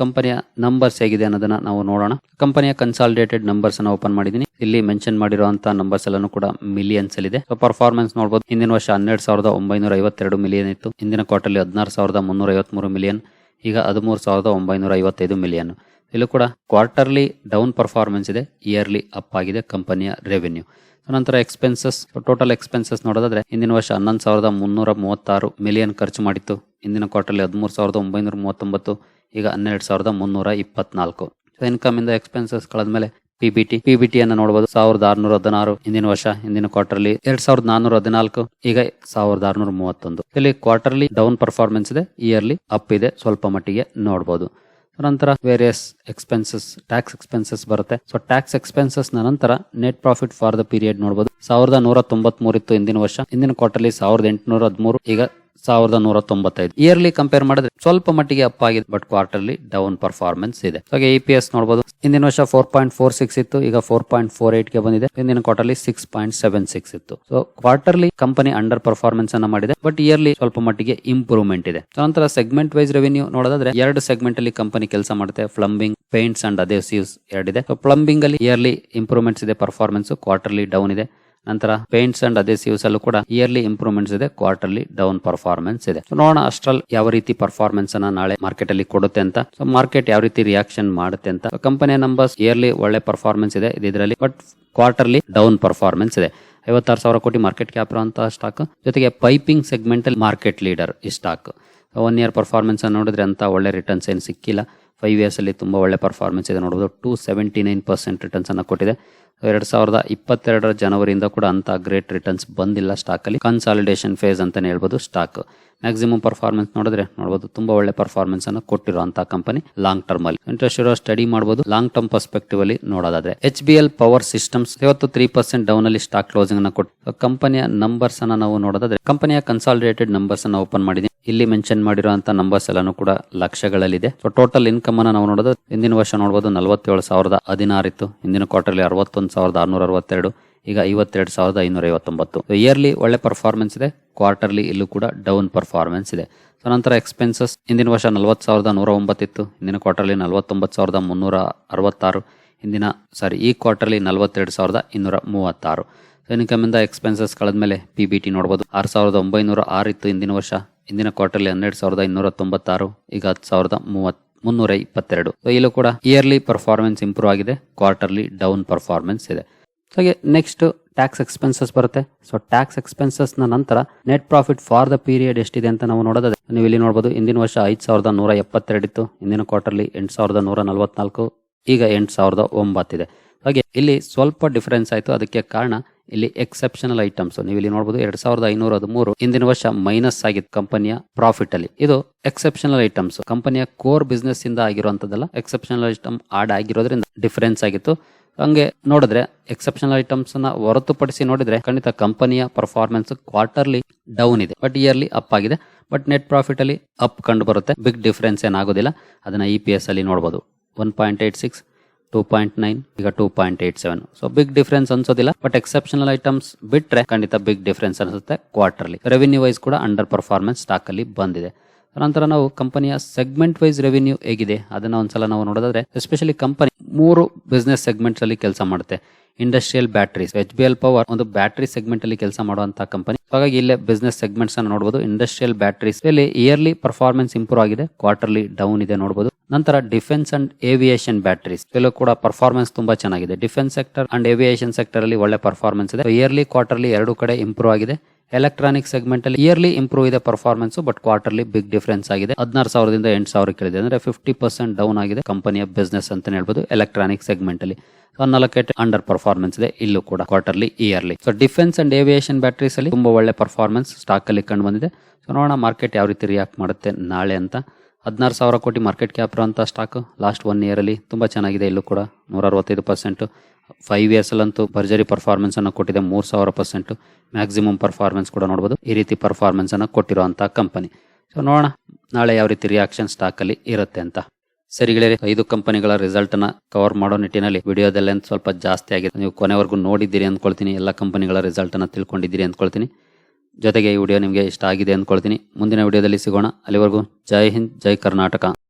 ಕಂಪನಿಯ ನಂಬರ್ಸ್ ಹೇಗಿದೆ ಅನ್ನೋದನ್ನ ನಾವು ನೋಡೋಣ. ಕಂಪನಿಯ ಕನ್ಸಾಲಿಡೇಟೆಡ್ ನಂಬರ್ಸ್ ಅನ್ನ ಓಪನ್ ಮಾಡಿದೀನಿ ಇಲ್ಲಿ ಮೆನ್ಷನ್ ಮಾಡಿರುವಂತಹ ನಂಬರ್ಸ್ ಎಲ್ಲಾನು ಕೂಡ ಮಿಲಿಯನ್ಸ್ ಅಲ್ಲಿ ಇದೆ ಪರ್ಫಾರ್ಮೆನ್ಸ್ ನೋಡಬಹುದು ಹಿಂದಿನ ವರ್ಷ ಹನ್ನೆರಡು ಸಾವಿರದ ಒಂಬೈನೂರ ಐವತ್ತೆರಡು ಮಿಲಿಯನ್ ಇತ್ತು. ಹಿಂದಿನ ಕ್ವಾರ್ಟರ್ಲಿ ಹದಿನಾರು ಸಾವಿರದ ಮುನ್ನೂರ ಐವತ್ಮೂರು ಮಿಲಿಯನ್ ಈಗ ಹದಿಮೂರು ಸಾವಿರದ ಒಂಬೈನೂರ ಐವತ್ತೈದು ಮಿಲಿಯನ್ ಇಲ್ಲೂ ಕೂಡ ಕ್ವಾರ್ಟರ್ಲಿ ಡೌನ್ ಪರ್ಫಾರ್ಮೆನ್ಸ್ ಇದೆ ಇಯರ್ಲಿ ಅಪ್ ಆಗಿದೆ ಕಂಪನಿಯ ರೆವೆನ್ಯೂ ನಂತರ ಎಕ್ಸ್ಪೆನ್ಸಸ್ ಟೋಟಲ್ ಎಕ್ಸ್ಪೆನ್ಸಸ್ ನೋಡೋದಾದ್ರೆ, ಹಿಂದಿನ ವರ್ಷ ಹನ್ನೊಂದು ಸಾವಿರದ ಮುನ್ನೂರ ಮೂವತ್ತಾರು ಮಿಲಿಯನ್ ಖರ್ಚು ಮಾಡಿತ್ತು. ಇಂದಿನ ಕ್ವಾರ್ಟರ್ಲಿ ಹದಿಮೂರು ಸಾವಿರದ ಒಂಬೈನೂರ ಮೂವತ್ತೊಂಬತ್ತು, ಈಗ ಹನ್ನೆರಡು ಸಾವಿರದ ಮುನ್ನೂರ ಇಪ್ಪತ್ನಾಲ್ಕು. ಇನ್ಕಮ್ ಇಂದ ಎಕ್ಸ್ಪೆನ್ಸಸ್ ಕಳೆದ್ಮೇಲೆ ಪಿಬಿಟಿ ಪಿಬಿಟಿ ಅನ್ನು ನೋಡಬಹುದು ಸಾವಿರದ ಆರ್ನೂರ ಹದಿನಾರು ಇಂದಿನ ವರ್ಷ ಇಂದಿನ ಕ್ವಾರ್ಟರ್ಲಿ ಎರಡ್ ಸಾವಿರದ ನಾನೂರ ಹದಿನಾಲ್ಕು, ಈಗ ಸಾವಿರದ ಆರ್ನೂರ ಮೂವತ್ತೊಂದು. ಇಲ್ಲಿ ಕ್ವಾರ್ಟರ್ಲಿ ಡೌನ್ ಪರ್ಫಾರ್ಮೆನ್ಸ್ ಇದೆ ಇಯರ್ಲಿ ಅಪ್ ಇದೆ, ಸ್ವಲ್ಪ ಮಟ್ಟಿಗೆ ನೋಡಬಹುದು ನಂತರ ವೇರಿಯಸ್ ಎಕ್ಸ್ಪೆನ್ಸಸ್ ಟ್ಯಾಕ್ಸ್ ಎಕ್ಸ್ಪೆನ್ಸಸ್ ಬರುತ್ತೆ. ಸೊ ಟ್ಯಾಕ್ಸ್ ಎಕ್ಸ್ಪೆನ್ಸಸ್ ನಂತರ net profit for the period ನೋಡಬಹುದು ಸಾವಿರದ ನೂರ ತೊಂಬತ್ ಇತ್ತು ಹಿಂದಿನ ವರ್ಷ. ಹಿಂದಿನ ಕ್ವಾರ್ಟರ್ಲಿ ಸಾವಿರದ ಎಂಟುನೂರ ಹದಿಮೂರು. ಈಗ ಸಾವಿರದ ನೂರ ತೊಂಬತ್ತೈದು. ಇಯರ್ಲಿ ಕಂಪೇರ್ ಮಾಡಿದ್ರೆ ಸ್ವಲ್ಪ ಮಟ್ಟಿಗೆ ಅಪ್ ಆಗಿದೆ ಬಟ್ ಕ್ವಾರ್ಟರ್ಲಿ ಡೌನ್ ಪರ್ಫಾರ್ಮೆನ್ಸ್ ಇದೆ. ಹಾಗೆ ಇ ಪಿ ಎಸ್ ನೋಡಬಹುದು ಹಿಂದಿನ ವರ್ಷ ಫೋರ್ ಪಾಯಿಂಟ್ ಫೋರ್ ಸಿಕ್ಸ್ ಇತ್ತು, ಈಗ ಫೋರ್ ಪಾಯಿಂಟ್ ಫೋರ್ ಏಟ್ಗೆ ಬಂದಿದೆ. ಹಿಂದಿನ quarterly six point seven six ಇತ್ತು. So quarterly company under performance ಅನ್ನ ಮಾಡಿದೆ ಬಟ್ ಇಯರ್ಲಿ ಸ್ವಲ್ಪ ಮಟ್ಟಿಗೆ ಇಂಪ್ರೂವ್ಮೆಂಟ್ ಇದೆ. ನಂತರ ಸೆಗ್ಮೆಂಟ್ ವೈಸ್ ರೆವೆನ್ಯೂ ನೋಡೋದಾದ್ರೆ, ಎರಡು ಸೆಗ್ಮೆಂಟ್ ಅಲ್ಲಿ ಕಂಪನಿ ಕೆಲಸ ಮಾಡುತ್ತೆ. ಪ್ಲಂಬಿಂಗ್ ಪೇಂಟ್ಸ್ ಅಂಡ್ ಅದೇಸಿವ್ಸ್ ಎರಡಿದೆ. ಸೊ ಪ್ಲಂಬಿಂಗ್ ಅಲ್ಲಿ ಇಯರ್ಲಿ ಇಂಪ್ರೂವ್ಮೆಂಟ್ಸ್ ಇದೆ ಪರ್ಫಾರ್ಮೆನ್ಸ್ ಕ್ವಾರ್ಟರ್ಲಿ ಡೌನ್ ಇದೆ. ನಂತರ ಪೇಂಟ್ಸ್ ಅಂಡ್ ಅದೇಸಿವ್ಸ್ ಅಲ್ಲೂ ಕೂಡ ಇಯರ್ಲಿ ಇಂಪ್ರೂವ್ಮೆಂಟ್ಸ್ ಇದೆ ಕ್ವಾರ್ಟರ್ಲಿ ಡೌನ್ ಪರ್ಫಾರ್ಮೆನ್ಸ್ ಇದೆ. ನೋಡೋಣ ಅಷ್ಟ್ರಲ್ಲಿ ಯಾವ ರೀತಿ ಪರ್ಫಾರ್ಮೆನ್ಸ್ ಅನ್ನ ನಾಳೆ ಮಾರ್ಕೆಟ್ ಅಲ್ಲಿ ಕೊಡುತ್ತೆ ಅಂತ. ಸೊ ಮಾರ್ಕೆಟ್ ಯಾವ ರೀತಿ ರಿಯಾಕ್ಷನ್ ಮಾಡುತ್ತೆ ಅಂತ. ಕಂಪನಿಯ ನಂಬರ್ಸ್ ಇಯರ್ಲಿ ಒಳ್ಳೆ ಪರ್ಫಾರ್ಮೆನ್ಸ್ ಇದೆ ಇದರಲ್ಲಿ ಬಟ್ ಕ್ವಾರ್ಟರ್ಲಿ ಡೌನ್ ಪರ್ಫಾರ್ಮೆನ್ಸ್ ಇದೆ. ಐವತ್ತಾರು ಸಾವಿರ ಕೋಟಿ ಮಾರ್ಕೆಟ್ ಕ್ಯಾಪ್ ಇರುವಂತಹ ಸ್ಟಾಕ್ ಜೊತೆಗೆ ಪೈಪಿಂಗ್ ಸೆಗ್ಮೆಂಟ್ ಅಲ್ಲಿ ಮಾರ್ಕೆಟ್ ಲೀಡರ್ ಈ ಸ್ಟಾಕ್ ಒನ್ ಇಯರ್ ಪರ್ಫಾರ್ಮೆನ್ಸ್ ನೋಡಿದ್ರೆ ಅಂತ ಒಳ್ಳೆ ರಿಟರ್ನ್ಸ್ ಏನು ಸಿಕ್ಕಿಲ್ಲ. ಫೈವ್ ಇಯರ್ಸ್ ಅಲ್ಲಿ ತುಂಬಾ ಒಳ್ಳೆ ಪರ್ಫಾರ್ಮೆನ್ಸ್ ಇದೆ ನೋಡ್ಬೋದು. Two seventy nine percent returns ಅನ್ನ ಕೊಟ್ಟಿದೆ. ಎರಡು ಸಾವಿರದ ಇಪ್ಪತ್ತೆರಡರ ಜನವರಿಯಿಂದ ಕೂಡ ಅಂಥ ಗ್ರೇಟ್ ರಿಟರ್ನ್ಸ್ ಬಂದಿಲ್ಲ ಸ್ಟಾಕಲ್ಲಿ ಕನ್ಸಾಲಿಡೇಷನ್ ಫೇಸ್ ಅಂತಲೇ ಹೇಳ್ಬೋದು ಸ್ಟಾಕ್ ಮ್ಯಾಕ್ಸಿಮಮ್ ಪರ್ಫಾರ್ಮೆನ್ಸ್ ನೋಡಿದ್ರೆ ನೋಡಬಹುದು ತುಂಬಾ ಒಳ್ಳೆ ಪರ್ಫಾರ್ಮೆನ್ಸ್ ಅನ್ನು ಕೊಟ್ಟಿರುವಂತ ಕಂಪನಿ ಲಾಂಗ್ ಟರ್ಮ್ ಅಲ್ಲಿ. ಇಂಟ್ರೆಸ್ಟ್ ಇರೋ ಸ್ಟಡಿ ಮಾಡಬಹುದು ಲಾಂಗ್ ಟರ್ಮ್ ಪರ್ಸ್ಪೆಕ್ಟಿವ್ ಅಲ್ಲಿ ನೋಡೋದಾದ್ರೆ. H B L power systems ಇವತ್ತು ತ್ರೀ ಪರ್ಸೆಂಟ್ ಡೌನ್ ಅಲ್ಲಿ ಸ್ಟಾಕ್ ಕ್ಲೋಸಿಂಗ್ ಅನ್ನು ಕೊಟ್ಟು ಕಂಪನಿಯ ನಂಬರ್ಸ್ ಅನ್ನ ನಾವು ನೋಡೋದಾದ್ರೆ ಕಂಪನಿಯ ಕನ್ಸಾಲಿಡೇಟೆಡ್ ನಂಬರ್ಸ್ ಅನ್ನ ಓಪನ್ ಮಾಡಿದೀನಿ. ಇಲ್ಲಿ ಮೆನ್ಷನ್ ಮಾಡಿರುವಂತ ನಂಬರ್ಸ್ ಎಲ್ಲಾನು ಕೂಡ ಲಕ್ಷಗಳಲ್ಲಿದೆ. ಸೊ ಟೋಟಲ್ ಇನ್ಕಮ್ ಅನ್ನ ನಾವು ನೋಡೋದು ಹಿಂದಿನ ವರ್ಷ ನೋಡಬಹುದು ನಲವತ್ತೇಳು ಸಾವಿರದ ಹದಿನಾರು ಇತ್ತು ಹಿಂದಿನ ಕ್ವಾರ್ಟರ್ಲಿ ಅರವತ್ತೊಂದು ಸಾವಿರದ ಆರ್ನೂರ ಅರವತ್ತೆರಡು. ಈಗ ಐವತ್ತೆರಡು ಸಾವಿರದ ಐನೂರ ಐವತ್ತೊಂಬತ್ತು ಇಯರ್ಲಿ ಒಳ್ಳೆ ಪರ್ಫಾರ್ಮೆನ್ಸ್ ಇದೆ. ಕ್ವಾರ್ಟರ್ಲಿ ಇಲ್ಲೂ ಕೂಡ ಡೌನ್ ಪರ್ಫಾರ್ಮೆನ್ಸ್ ಇದೆ. ಸೊ ನಂತರ ಎಕ್ಸ್ಪೆನ್ಸಸ್ ಹಿಂದಿನ ವರ್ಷ ನಲವತ್ತು ಸಾವಿರದ ನೂರ ಒಂಬತ್ತಿತ್ತು ಹಿಂದಿನ ಕ್ವಾರ್ಟರ್ಲಿ ನಲವತ್ತೊಂಬತ್ತು ಸಾವಿರದ ಮುನ್ನೂರ ಅರವತ್ತಾರು. ಹಿಂದಿನ ಸಾರಿ ಈ ಕ್ವಾರ್ಟರ್ಲಿ ನಲವತ್ತೆರಡು ಸಾವಿರದ ಇನ್ನೂರ ಮೂವತ್ತಾರು. ಸೊ ಇನ್ಕಮಿಂದ ಎಕ್ಸ್ಪೆನ್ಸಸ್ ಕಳೆದ್ಮೇಲೆ ಪಿ ಬಿ ಟಿ ನೋಡ್ಬೋದು. ಆರು ಸಾವಿರದ ಒಂಬೈನೂರ ಆರು ಇತ್ತು ಹಿಂದಿನ ವರ್ಷ. ಹಿಂದಿನ ಕ್ವಾರ್ಟರ್ಲಿ ಹನ್ನೆರಡು ಸಾವಿರದ ಇನ್ನೂರ ತೊಂಬತ್ತಾರು ಈಗ ಹತ್ತು ಸಾವಿರದ ಮೂವತ್ತು, ಮುನ್ನೂರ ಇಪ್ಪತ್ತೆರಡು. ಸೊ ಇಲ್ಲೂ ಕೂಡ ಇಯರ್ಲಿ ಪರ್ಫಾರ್ಮೆನ್ಸ್ ಇಂಪ್ರೂವ್ ಆಗಿದೆ. ಕ್ವಾರ್ಟರ್ಲಿ ಡೌನ್ ಪರ್ಫಾರ್ಮೆನ್ಸ್ ಇದೆ. ಹಾಗೆ ನೆಕ್ಸ್ಟ್ ಟ್ಯಾಕ್ಸ್ ಎಕ್ಸ್ಪೆನ್ಸಸ್ ಬರುತ್ತೆ. ಸೊ ಟ್ಯಾಕ್ಸ್ ಎಕ್ಸ್ಪೆನ್ಸಸ್ನ ನಂತರ net profit for the period ಎಷ್ಟಿದೆ ಅಂತ ನಾವು ನೋಡೋದಾದ್ರೆ, ನೀವು ಇಲ್ಲಿ ನೋಡಬಹುದು ಹಿಂದಿನ ವರ್ಷ ಐದು ಸಾವಿರದ ನೂರ ಎಪ್ಪತ್ತೆರಡು ಇತ್ತು ಹಿಂದಿನ ಕ್ವಾರ್ಟರ್ಲಿ ಎಂಟು ಸಾವಿರದ ನೂರ ನಲವತ್ನಾಲ್ಕು, ಈಗ ಎಂಟು ಸಾವಿರದ ಒಂಬತ್ತಿದೆ. ಹಾಗೆ ಇಲ್ಲಿ ಸ್ವಲ್ಪ ಡಿಫರೆನ್ಸ್ ಆಯಿತು, ಅದಕ್ಕೆ ಕಾರಣ ಇಲ್ಲಿ ಎಕ್ಸೆಪ್ಷನಲ್ ಐಟಮ್ಸ್ ನೀವು ಇಲ್ಲಿ ನೋಡಬಹುದು ಎರಡ್ ಸಾವಿರದ ಐನೂರ ಹದಿಮೂರು ಹಿಂದಿನ ವರ್ಷ ಮೈನಸ್ ಆಗಿತ್ತು ಕಂಪನಿಯ ಪ್ರಾಫಿಟ್ ಅಲ್ಲಿ. ಇದು ಎಕ್ಸೆಪ್ಷನಲ್ ಐಟಮ್ಸ್ ಕಂಪನಿಯ ಕೋರ್ ಬಿಸ್ನೆಸ್ ಇಂದ ಆಗಿರುವಂತದ್ದಲ್ಲ ಎಕ್ಸೆಪ್ಷನಲ್ ಐಟಮ್ ಆಡ್ ಆಗಿರೋದ್ರಿಂದ ಡಿಫರೆನ್ಸ್ ಆಗಿತ್ತು. ಹಂಗೆ ನೋಡಿದ್ರೆ ಎಕ್ಸೆಪ್ಷನಲ್ ಐಟಮ್ಸ್ನ ಹೊರತುಪಡಿಸಿ ನೋಡಿದ್ರೆ ಖಂಡಿತ ಕಂಪನಿಯ ಪರ್ಫಾರ್ಮೆನ್ಸ್ ಕ್ವಾರ್ಟರ್ಲಿ ಡೌನ್ ಇದೆ. ಬಟ್ ಇಯರ್ಲಿ ಅಪ್ ಆಗಿದೆ. ಬಟ್ ನೆಟ್ ಪ್ರಾಫಿಟ್ ಅಲ್ಲಿ ಅಪ್ ಕಂಡು ಬರುತ್ತೆ. ಬಿಗ್ ಡಿಫರೆನ್ಸ್ ಏನಾಗೋದಿಲ್ಲ. ಅದನ್ನ ಇ ಪಿ ಎಸ್ ಅಲ್ಲಿ ನೋಡಬಹುದು one point eight six two point nine ಈಗ two point eight seven so big difference ಅನ್ಸೋದಿಲ್ಲ. ಬಟ್ ಎಕ್ಸೆಪ್ಷನಲ್ ಐಟಮ್ಸ್ ಬಿಟ್ರೆ ಖಂಡಿತ ಬಿಗ್ ಡಿಫರೆನ್ಸ್ ಅನಿಸುತ್ತೆ ಕ್ವಾರ್ಟರ್ಲಿ ರೆವಿನ್ಯೂ ವೈಸ್ ಕೂಡ ಅಂಡರ್ ಪರ್ಫಾರ್ಮೆನ್ಸ್ ಸ್ಟಾಕ್ ಅಲ್ಲಿ ಬಂದಿದೆ. ನಂತರ ನಾವು ಕಂಪನಿಯ ಸೆಗ್ಮೆಂಟ್ ವೈಸ್ ರೆವಿನ್ಯೂ ಹೇಗಿದೆ? ಅದನ್ನ ಒಂದ್ಸಲ ನಾವು ನೋಡೋದಾದ್ರೆ ಎಸ್ಪೆಷಲಿ ಕಂಪನಿ ಮೂರು ಬಿಸ್ನೆಸ್ ಸೆಗ್ಮೆಂಟ್ಸ್ ಅಲ್ಲಿ ಕೆಲಸ ಮಾಡುತ್ತೆ. Industrial batteries H B L power ಒಂದು ಬ್ಯಾಟರಿ ಸೆಗ್ಮೆಂಟ್ ಅಲ್ಲಿ ಕೆಲಸ ಮಾಡುವಂತಹ ಕಂಪನಿ. ಹಾಗಾಗಿ ಇಲ್ಲೇ ಬಿಸ್ನೆಸ್ ಸೆಗ್ಮೆಂಟ್ಸ್ ಅನ್ನು ನೋಡಬಹುದು ಇಂಡಸ್ಟ್ರಿಯಲ್ ಬ್ಯಾಟರೀಸ್ ಇಲ್ಲಿ ಇಯರ್ಲಿ ಪರ್ಫಾರ್ಮೆನ್ಸ್ ಇಂಪ್ರೂವ್ ಆಗಿದೆ. ಕ್ವಾರ್ಟರ್ಲಿ ಡೌನ್ ಇದೆ ನೋಡಬಹುದು ನಂತರ ಡಿಫೆನ್ಸ್ ಅಂಡ್ ಏವಿಯೇಷನ್ ಬ್ಯಾಟರೀಸ್ ಇಲ್ಲೂ ಕೂಡ ಪರ್ಫಾರ್ಮೆನ್ಸ್ ತುಂಬಾ ಚೆನ್ನಾಗಿದೆ. Defence sector and aviation sector ಅಲ್ಲಿ ಒಳ್ಳೆ ಪರ್ಫಾರ್ಮೆನ್ಸ್ ಇದೆ. ಇಯರ್ಲಿ ಕ್ವಾರ್ಟರ್ಲಿ ಎರಡು ಕಡೆ ಇಂಪ್ರೂವ್ ಆಗಿದೆ. ಎಲೆಕ್ಟ್ರಾನಿಕ್ ಸೆಗ್ಮೆಂಟ್ ಅಲ್ಲಿ ಇಯರ್ಲಿ ಇಂಪ್ರೂವ್ ಇದೆ performance but quarterly big difference ಆಗಿದೆ. ಹದಿನಾರು ಸಾವಿರದಿಂದ ಎಂಟು ಸಾವಿರ ಕೇಳಿದೆ ಅಂದ್ರೆ ಫಿಫ್ಟಿ ಪರ್ಸೆಂಟ್ ಡೌನ್ ಆಗಿದೆ ಕಂಪನಿಯ ಬಿಸ್ನೆಸ್ ಅಂತ ಹೇಳ್ಬೋದು. ಎಲೆಕ್ಟ್ರಾನಿಕ್ ಸೆಗ್ಮೆಂಟ್ ಅಲ್ಲಿ. ನಾಲ್ಕೇಟ್ ಅಂಡರ್ ಪರ್ಫಾರ್ಮೆನ್ಸ್ ಇದೆ. ಇಲ್ಲೂ ಕೂಡ quarterly yearly so defence and aviation batteries ಅಲ್ಲಿ ತುಂಬಾ ಒಳ್ಳೆ ಪರ್ಫಾರ್ಮೆನ್ಸ್ ಸ್ಟಾಕ್ ಅಲ್ಲಿ ಕಂಡು ಬಂದಿದೆ. ಸೊ ನೋಡೋಣ ಮಾರ್ಕೆಟ್ ಯಾವ ರೀತಿ ರಿಯಾಕ್ಟ್ ಮಾಡುತ್ತೆ ನಾಳೆ ಅಂತ. ಹದಿನಾರು ಸಾವಿರ ಕೋಟಿ ಮಾರ್ಕೆಟ್ ಕ್ಯಾಪ್ ಇರುವಂತಹ ಸ್ಟಾಕ್ ಲಾಸ್ಟ್ ಒನ್ ಅಲ್ಲಿ ತುಂಬಾ ಚೆನ್ನಾಗಿದೆ. ಇಲ್ಲೂ ಕೂಡ ನೂರ ಅರವತ್ತೈದು ಪರ್ಸೆಂಟ್ ಫೈವ್ ಇಯರ್ಸ್ ಅಲ್ಲಂತೂ ಭರ್ಜರಿ ಪರ್ಫಾರ್ಮೆನ್ಸ್ ಅನ್ನು ಕೊಟ್ಟಿದೆ. ಮೂರ್ ಸಾವಿರ ಪರ್ಸೆಂಟ್ ಮ್ಯಾಕ್ಸಿಮಮ್ ಪರ್ಫಾರ್ಮೆನ್ಸ್ ಕೂಡ ನೋಡಬಹುದು ಈ ರೀತಿ ಪರ್ಫಾರ್ಮೆನ್ಸ್ ಅನ್ನು ಕೊಟ್ಟಿರುವಂತ ಕಂಪನಿ ಸೊ ನೋಡೋಣ ನಾಳೆ ಯಾವ ರೀತಿ ರಿಯಾಕ್ಷನ್ ಸ್ಟಾಕ್ ಅಲ್ಲಿ ಇರುತ್ತೆ ಅಂತ. ಸರಿ ಗೆಳೆಯರೆ, ಐದು ಕಂಪನಿಗಳ ರಿಸಲ್ಟ್ನ ಕವರ್ ಮಾಡೋ ನಿಟ್ಟಿನಲ್ಲಿ ವಿಡಿಯೋದಲ್ಲಿ ಸ್ವಲ್ಪ ಜಾಸ್ತಿ ಆಗಿದೆ. ನೀವು ಕೊನೆವರೆಗೂ ನೋಡಿದ್ದೀರಿ ಅಂದ್ಕೊಳ್ತೀನಿ, ಎಲ್ಲ ಕಂಪನಿಗಳ ರಿಸಲ್ಟ್ ಅನ್ನ ತಿಳ್ಕೊಂಡಿದ್ದೀರಿ ಅಂದ್ಕೊಳ್ತೀನಿ. ಜೊತೆಗೆ ಈ ವಿಡಿಯೋ ನಿಮಗೆ ಇಷ್ಟ ಆಗಿದೆ ಅಂದ್ಕೊಳ್ತೀನಿ. ಮುಂದಿನ ವಿಡಿಯೋದಲ್ಲಿ ಸಿಗೋಣ. ಅಲ್ಲಿವರೆಗೂ ಜೈ ಹಿಂದ್, ಜೈ ಕರ್ನಾಟಕ.